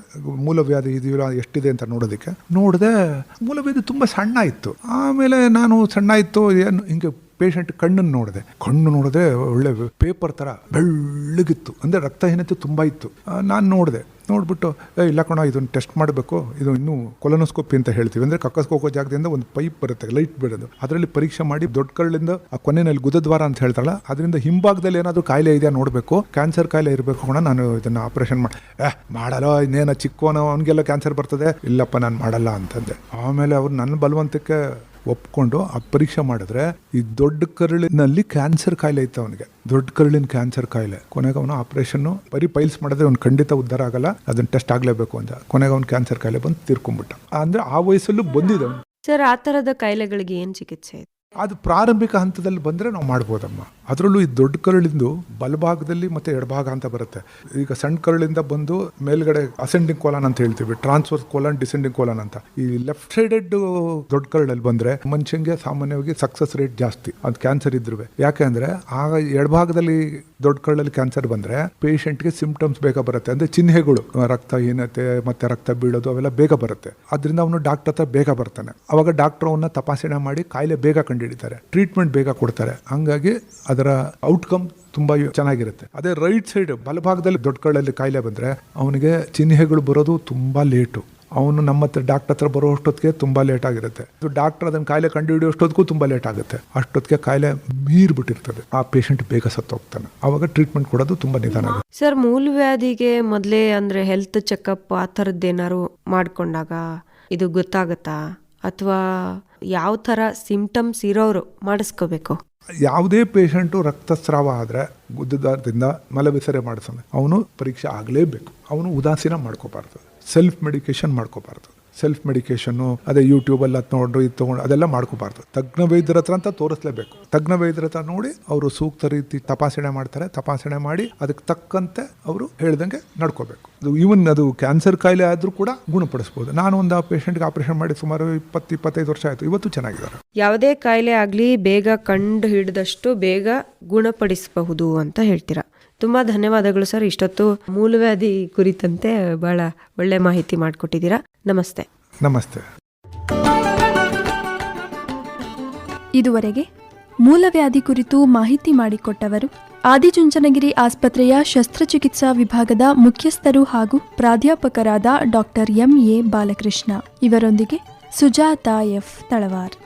ಮೂಲವ್ಯಾಧಿ ಇದೆಯಲ್ಲ ಎಷ್ಟಿದೆ ಅಂತ ನೋಡೋದಕ್ಕೆ. ನೋಡಿದೆ ಮೂಲವ್ಯಾಧಿ ತುಂಬ ಸಣ್ಣ ಇತ್ತು. ಆಮೇಲೆ ನಾನು ಸಣ್ಣ ಇತ್ತು, ಏನು, ಹಿಂಗೆ ಪೇಷಂಟ್ ಕಣ್ಣನ್ನು ನೋಡಿದೆ. ಕಣ್ಣು ನೋಡಿದೆ ಒಳ್ಳೆ ಪೇಪರ್ ಥರ ಬೆಳ್ಳಗಿತ್ತು. ಅಂದರೆ ರಕ್ತಹೀನತೆ ತುಂಬ ಇತ್ತು. ನಾನು ನೋಡಿದೆ. ನೋಡಿಬಿಟ್ಟು, ಏ, ಇಲ್ಲ ಕಣ ಇದನ್ನು ಟೆಸ್ಟ್ ಮಾಡಬೇಕು. ಇದು ಇನ್ನೂ ಕೊಲೊನೋಸ್ಕೋಪಿ ಅಂತ ಹೇಳ್ತೀವಿ. ಅಂದರೆ ಕಕ್ಕಸ್ಕೋಕೋ ಜಾಗದಿಂದ ಒಂದು ಪೈಪ್ ಬರುತ್ತೆ, ಲೈಟ್ ಬಿಡೋದು ಅದರಲ್ಲಿ ಪರೀಕ್ಷೆ ಮಾಡಿ ದೊಡ್ಡ ಕಳ್ಳಿಂದ ಆ ಕೊನೆಯಲ್ಲಿ ಗುದದ್ವಾರ ಅಂತ ಹೇಳ್ತಾಳೆ ಅದರಿಂದ ಹಿಂಭಾಗದಲ್ಲಿ ಏನಾದರೂ ಕಾಯಿಲೆ ಇದೆಯಾ ನೋಡಬೇಕು. ಕ್ಯಾನ್ಸರ್ ಕಾಯಿಲೆ ಇರಬೇಕು ಕಣ, ನಾನು ಇದನ್ನು ಆಪರೇಷನ್ ಮಾಡಿ ಏ ಮಾಡಲ್ಲ ಇನ್ನೇನು ಚಿಕ್ಕವನೋ ಅವನಿಗೆಲ್ಲ ಕ್ಯಾನ್ಸರ್ ಬರ್ತದೆ. ಇಲ್ಲಪ್ಪ, ನಾನು ಮಾಡಲ್ಲ, ಅಂತಂದೆ. ಆಮೇಲೆ ಅವ್ರು ನನ್ನ ಬಲವಂತಕ್ಕೆ ಒಪ್ಕೊಂಡು ಆ ಪರೀಕ್ಷೆ ಮಾಡಿದ್ರೆ ಈ ದೊಡ್ಡ ಕರುಳಿನಲ್ಲಿ ಕ್ಯಾನ್ಸರ್ ಕಾಯಿಲೆ ಇತ್ತು ಅವನಿಗೆ. ದೊಡ್ಡ ಕರುಳಿನ ಕ್ಯಾನ್ಸರ್ ಕಾಯಿಲೆ. ಕೊನೆಗೆ ಅವನು ಆಪರೇಷನ್ ಬರೀ ಪೈಲ್ಸ್ ಮಾಡಿದ್ರೆ ಅವ್ನು ಖಂಡಿತ ಉದ್ದಾರ ಆಗಲ್ಲ, ಅದನ್ನ ಟೆಸ್ಟ್ ಆಗಲೇಬೇಕು ಅಂತ. ಕೊನೆಗೆ ಅವ್ನು ಕ್ಯಾನ್ಸರ್ ಕಾಯಿಲೆ ಬಂದು ತೀರ್ಕೊಂಡ್ಬಿಟ್ಟ. ಅಂದ್ರೆ ಆ ವಯಸ್ಸಲ್ಲೂ ಬಂದಿದೆ ಸರ್ ಆ ಥರದ ಕಾಯಿಲೆಗಳಿಗೆ ಏನು ಚಿಕಿತ್ಸೆ? ಇದೆ ಅದು ಪ್ರಾರಂಭಿಕ ಹಂತದಲ್ಲಿ ಬಂದರೆ ನಾವು ಮಾಡ್ಬೋದಮ್ಮ. ಅದರಲ್ಲೂ ಈ ದೊಡ್ಡ ಕರಳಿಂದು ಬಲಭಾಗದಲ್ಲಿ ಮತ್ತು ಎಡಭಾಗ ಅಂತ ಬರುತ್ತೆ. ಈಗ ಸಣ್ಣ ಕರುಳಿಂದ ಬಂದು ಮೇಲ್ಗಡೆ ಅಸೆಂಡಿಂಗ್ ಕೋಲಾನ್ ಅಂತ ಹೇಳ್ತೀವಿ ಟ್ರಾನ್ಸ್ಫರ್ ಕೋಲಾನ್ ಡಿಸೆಂಡಿಂಗ್ ಕೋಲನ್ ಅಂತ. ಈ ಲೆಫ್ಟ್ ಸೈಡೆಡ್ ದೊಡ್ಡ ಕರುಳಲ್ಲಿ ಬಂದರೆ ಮನುಷ್ಯಂಗೆ ಸಾಮಾನ್ಯವಾಗಿ ಸಕ್ಸಸ್ ರೇಟ್ ಜಾಸ್ತಿ. ಅದು ಕ್ಯಾನ್ಸರ್ ಇದ್ರೂ ಯಾಕೆ ಅಂದರೆ, ಆಗ ಎಡಭಾಗದಲ್ಲಿ ದೊಡ್ಡ ಕಳ್ಳಲ್ಲಿ ಕ್ಯಾನ್ಸರ್ ಬಂದರೆ ಪೇಷಂಟ್ಗೆ ಸಿಂಪ್ಟಮ್ಸ್ ಬೇಗ ಬರುತ್ತೆ. ಅಂದರೆ ಚಿಹ್ನೆಗಳು ರಕ್ತಹೀನತೆ ಮತ್ತೆ ರಕ್ತ ಬೀಳೋದು ಅವೆಲ್ಲ ಬೇಗ ಬರುತ್ತೆ. ಅದರಿಂದ ಅವನು ಡಾಕ್ಟರ್ ಹತ್ರ ಬೇಗ ಬರ್ತಾನೆ. ಅವಾಗ ಡಾಕ್ಟರ್ ಅವನ್ನ ತಪಾಸಣೆ ಮಾಡಿ ಕಾಯಿಲೆ ಬೇಗ ಕಂಡುಹಿಡಿತಾರೆ. ಟ್ರೀಟ್ಮೆಂಟ್ ಬೇಗ ಕೊಡ್ತಾರೆ. ಹಂಗಾಗಿ ಅದರ ಔಟ್ಕಮ್ ತುಂಬಾ ಚೆನ್ನಾಗಿರುತ್ತೆ. ಅದೇ ರೈಟ್ ಸೈಡ್ ಬಲಭಾಗದಲ್ಲಿ ದೊಡ್ಡ ಕಳ್ಳಲ್ಲಿ ಕಾಯಿಲೆ ಬಂದ್ರೆ ಅವನಿಗೆ ಚಿಹ್ನೆಗಳು ಬರೋದು ತುಂಬಾ ಲೇಟು ಅವನು ನಮ್ಮ ಹತ್ರ ಡಾಕ್ಟರ್ ಹತ್ರ ಬರೋ ಅಷ್ಟೊತ್ತಿಗೆ ತುಂಬಾ ಲೇಟ್ ಆಗಿರುತ್ತೆ. ಡಾಕ್ಟರ್ ಅದನ್ನ ಕಾಯಿಲೆ ಕಂಡುಹಿಡಿಯೋ ಅಷ್ಟೊತ್ತಿಗೂ ತುಂಬಾ ಲೇಟ್ ಆಗುತ್ತೆ. ಅಷ್ಟೊತ್ತಿಗೆ ಕಾಯಿಲೆ ಮೀರ್ಬಿಟ್ಟಿರ್ತದೆ ಆ ಪೇಷಂಟ್ ಬೇಗ ಸತ್ತೋಗ್ತಾನೆ. ಅವಾಗ ಟ್ರೀಟ್ಮೆಂಟ್ ಕೊಡೋದು ತುಂಬಾ ನಿಧಾನ ಸರ್ ಮೂಲವ್ಯಾಧಿಗೆ ಮೊದಲೇ ಅಂದ್ರೆ ಹೆಲ್ತ್ ಚೆಕಪ್ ಆ ಥರದ್ದೇನಾರು ಮಾಡ್ಕೊಂಡಾಗ ಇದು ಗೊತ್ತಾಗತ್ತಾ? ಅಥವಾ ಯಾವ ಥರ ಸಿಂಪ್ಟಮ್ಸ್ ಇರೋರು ಮಾಡಿಸ್ಕೋಬೇಕು? ಯಾವುದೇ ಪೇಷಂಟು ರಕ್ತಸ್ರಾವ ಆದರೆ ಗುದ್ದದಾರದಿಂದ ಮಲವಿಸರೆ ಮಾಡಿಸೋಣ. ಅವನು ಪರೀಕ್ಷೆ ಆಗಲೇಬೇಕು. ಅವನು ಉದಾಸೀನ ಮಾಡ್ಕೋಬಾರ್ದು. ಸೆಲ್ಫ್ ಮೆಡಿಕೇಶನ್ ಮಾಡ್ಕೋಬಾರ್ದು. ಸೆಲ್ಫ್ ಮೆಡಿಕೇಷನ್ನು ಅದೇ ಯೂಟ್ಯೂಬಲ್ಲಿ ಅದು ನೋಡ್ರಿ, ಇದು ತೊಗೊಂಡು ಅದೆಲ್ಲ ಮಾಡ್ಕೋಬಾರ್ದು. ತಜ್ಞ ವೈದ್ಯರ ಹತ್ರ ಅಂತ ತೋರಿಸ್ಲೇಬೇಕು. ತಜ್ಞ ವೈದ್ಯರ ಹತ್ರ ನೋಡಿ ಅವರು ಸೂಕ್ತ ರೀತಿ ತಪಾಸಣೆ ಮಾಡ್ತಾರೆ. ತಪಾಸಣೆ ಮಾಡಿ ಅದಕ್ಕೆ ತಕ್ಕಂತೆ ಅವರು ಹೇಳ್ದಂಗೆ ನಡ್ಕೋಬೇಕು. ಅದು ಈವನ್ ಅದು ಕ್ಯಾನ್ಸರ್ ಕಾಯಿಲೆ ಆದರೂ ಕೂಡ ಗುಣಪಡಿಸ್ಬೋದು. ನಾನು ಒಂದು ಪೇಷಂಟ್ಗೆ ಆಪರೇಷನ್ ಮಾಡಿ ಸುಮಾರು ಇಪ್ಪತ್ತು, ಇಪ್ಪತ್ತೈದು ವರ್ಷ ಆಯಿತು. ಇವತ್ತು ಚೆನ್ನಾಗಿದ್ದಾರೆ. ಯಾವುದೇ ಕಾಯಿಲೆ ಆಗಲಿ ಬೇಗ ಕಂಡು ಹಿಡಿದಷ್ಟು ಬೇಗ ಗುಣಪಡಿಸಬಹುದು ಅಂತ ಹೇಳ್ತೀರಾ? ತುಂಬಾ ಧನ್ಯವಾದಗಳು ಸರ್. ಇಷ್ಟೊತ್ತು ಮೂಲವ್ಯಾಧಿ ಕುರಿತಂತೆ ಬಹಳ ಒಳ್ಳೆ ಮಾಹಿತಿ ಮಾಡಿಕೊಟ್ಟಿದ್ದೀರಾ. ನಮಸ್ತೆ. ನಮಸ್ತೆ. ಇದುವರೆಗೆ ಮೂಲವ್ಯಾಧಿ ಕುರಿತು ಮಾಹಿತಿ ಮಾಡಿಕೊಟ್ಟವರು ಆದಿಚುಂಚನಗಿರಿ ಆಸ್ಪತ್ರೆಯ ಶಸ್ತ್ರಚಿಕಿತ್ಸಾ ವಿಭಾಗದ ಮುಖ್ಯಸ್ಥರು ಹಾಗೂ ಪ್ರಾಧ್ಯಾಪಕರಾದ ಡಾಕ್ಟರ್ ಎಂಎ ಬಾಲಕೃಷ್ಣ. ಇವರೊಂದಿಗೆ ಸುಜಾತಾ ಎಫ್ ತಳವಾರ್.